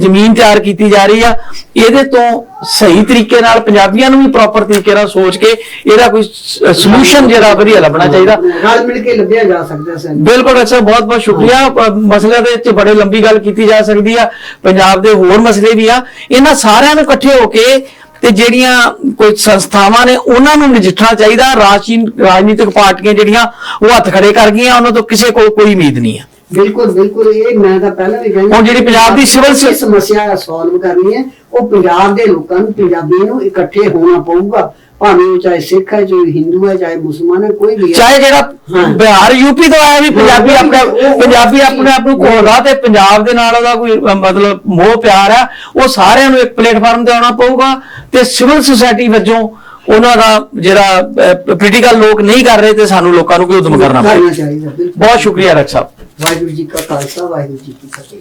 ਜ਼ਮੀਨ ਤਿਆਰ ਕੀਤੀ ਜਾ ਰਹੀ ਆ। ਇਹਦੇ ਤੋਂ ਸਹੀ ਤਰੀਕੇ ਨਾਲ ਪੰਜਾਬੀਆਂ ਨੂੰ ਵੀ ਪ੍ਰੋਪਰ ਤਰੀਕੇ ਨਾਲ ਸੋਚ ਕੇ ਇਹਦਾ ਕੋਈ ਸੋਲੂਸ਼ਨ ਜਿਹੜਾ ਵਧੀਆ ਲੱਭਣਾ ਚਾਹੀਦਾ। ਰਲ ਮਿਲ ਕੇ ਲੱਭਿਆ ਜਾ ਸਕਦਾ ਸਰ। ਬਿਲਕੁਲ ਅੱਛਾ ਬਹੁਤ ਬਹੁਤ ਸ਼ੁਕਰੀਆ। ਮਸਲੇ ਦੇ ਵਿੱਚ ਬੜੇ ਲੰਬੀ ਗੱਲ ਕੀਤੀ ਜਾ ਸਕਦੀ ਆ। ਪੰਜਾਬ ਦੇ ਹੋਰ ਮਸਲੇ ਵੀ ਆ। ਇਹਨਾਂ ਸਾਰਿਆਂ ਨੂੰ ਇਕੱਠੇ ਹੋ ਕੇ ਤੇ ਜਿਹੜੀਆਂ ਕੋਈ ਸੰਸਥਾਵਾਂ ਨੇ ਉਹਨਾਂ ਨੂੰ ਨਜਿੱਠਣਾ ਚਾਹੀਦਾ। ਰਾਜਨੀ ਰਾਜਨੀਤਿਕ ਪਾਰਟੀਆਂ ਜਿਹੜੀਆਂ ਉਹ ਹੱਥ ਖੜੇ ਕਰ ਗਈਆਂ ਉਹਨਾਂ ਤੋਂ ਕਿਸੇ ਕੋਲ ਕੋਈ ਉਮੀਦ ਨਹੀਂ ਆ ਬਿਲਕੁਲ ਬਿਲਕੁਲ। ਇਹ ਮੈਂ ਤਾਂ ਪਹਿਲਾਂ ਵੀ ਕਹਿੰਦਾ ਹੁਣ ਜਿਹੜੀ ਪੰਜਾਬ ਦੀ ਸਿਵਲ ਸਮੱਸਿਆ ਸੋਲਵ ਕਰਨੀ ਹੈ। ਉਹ ਪੰਜਾਬ ਦੇ ਲੋਕਾਂ ਨੂੰ ਪੰਜਾਬੀਆਂ ਨੂੰ ਇਕੱਠੇ ਹੋਣਾ ਪਊਗਾ। ਭਾਵੇਂ ਉਹ ਚਾਹੇ ਸਿੱਖ ਹੈ ਚਾਹੇ ਹਿੰਦੂ ਹੈ ਚਾਹੇ ਮੁਸਲਮਾਨ ਹੈ ਕੋਈ ਵੀ ਹੈ। ਚਾਹੇ ਜਿਹੜਾ ਹਾਂ। ਬਿਹਾਰ ਯੂਪੀ ਤੋਂ ਆਇਆ ਵੀ ਪੰਜਾਬੀ ਆਪਣੇ ਪੰਜਾਬੀ ਆਪਣੇ ਆਪ ਨੂੰ ਕੋਲਦਾ ਤੇ ਪੰਜਾਬ ਦੇ ਨਾਲ ਉਹਦਾ ਕੋਈ ਮਤਲਬ ਮੋਹ ਪਿਆਰ ਆ ਉਹ ਸਾਰਿਆਂ ਨੂੰ ਇੱਕ ਪਲੇਟਫਾਰਮ ਤੇ ਆਉਣਾ ਪਊਗਾ ਤੇ ਸਿਵਲ ਸੁਸਾਇਟੀ ਵਜੋਂ ਉਹਨਾਂ ਦਾ ਜਿਹੜਾ ਪੋਲੀਟੀਕਲ ਲੋਕ ਨਹੀਂ ਕਰ ਰਹੇ ਤੇ ਸਾਨੂੰ ਲੋਕਾਂ ਨੂੰ ਕੋਈ ਉਦਮ ਕਰਨਾ ਕਰਨਾ ਪਊਗਾ ਚਾਹੀਦਾ ਬਿਲਕੁਲ। ਬਹੁਤ ਸ਼ੁਕਰੀਆ ਰਖ ਸਾਹਿਬ। ਵਾਹਿਗੁਰੂ ਜੀ ਕਾ ਖਾਲਸਾ ਵਾਹਿਗੁਰੂ ਜੀ ਕੀ ਫਤਿਹ।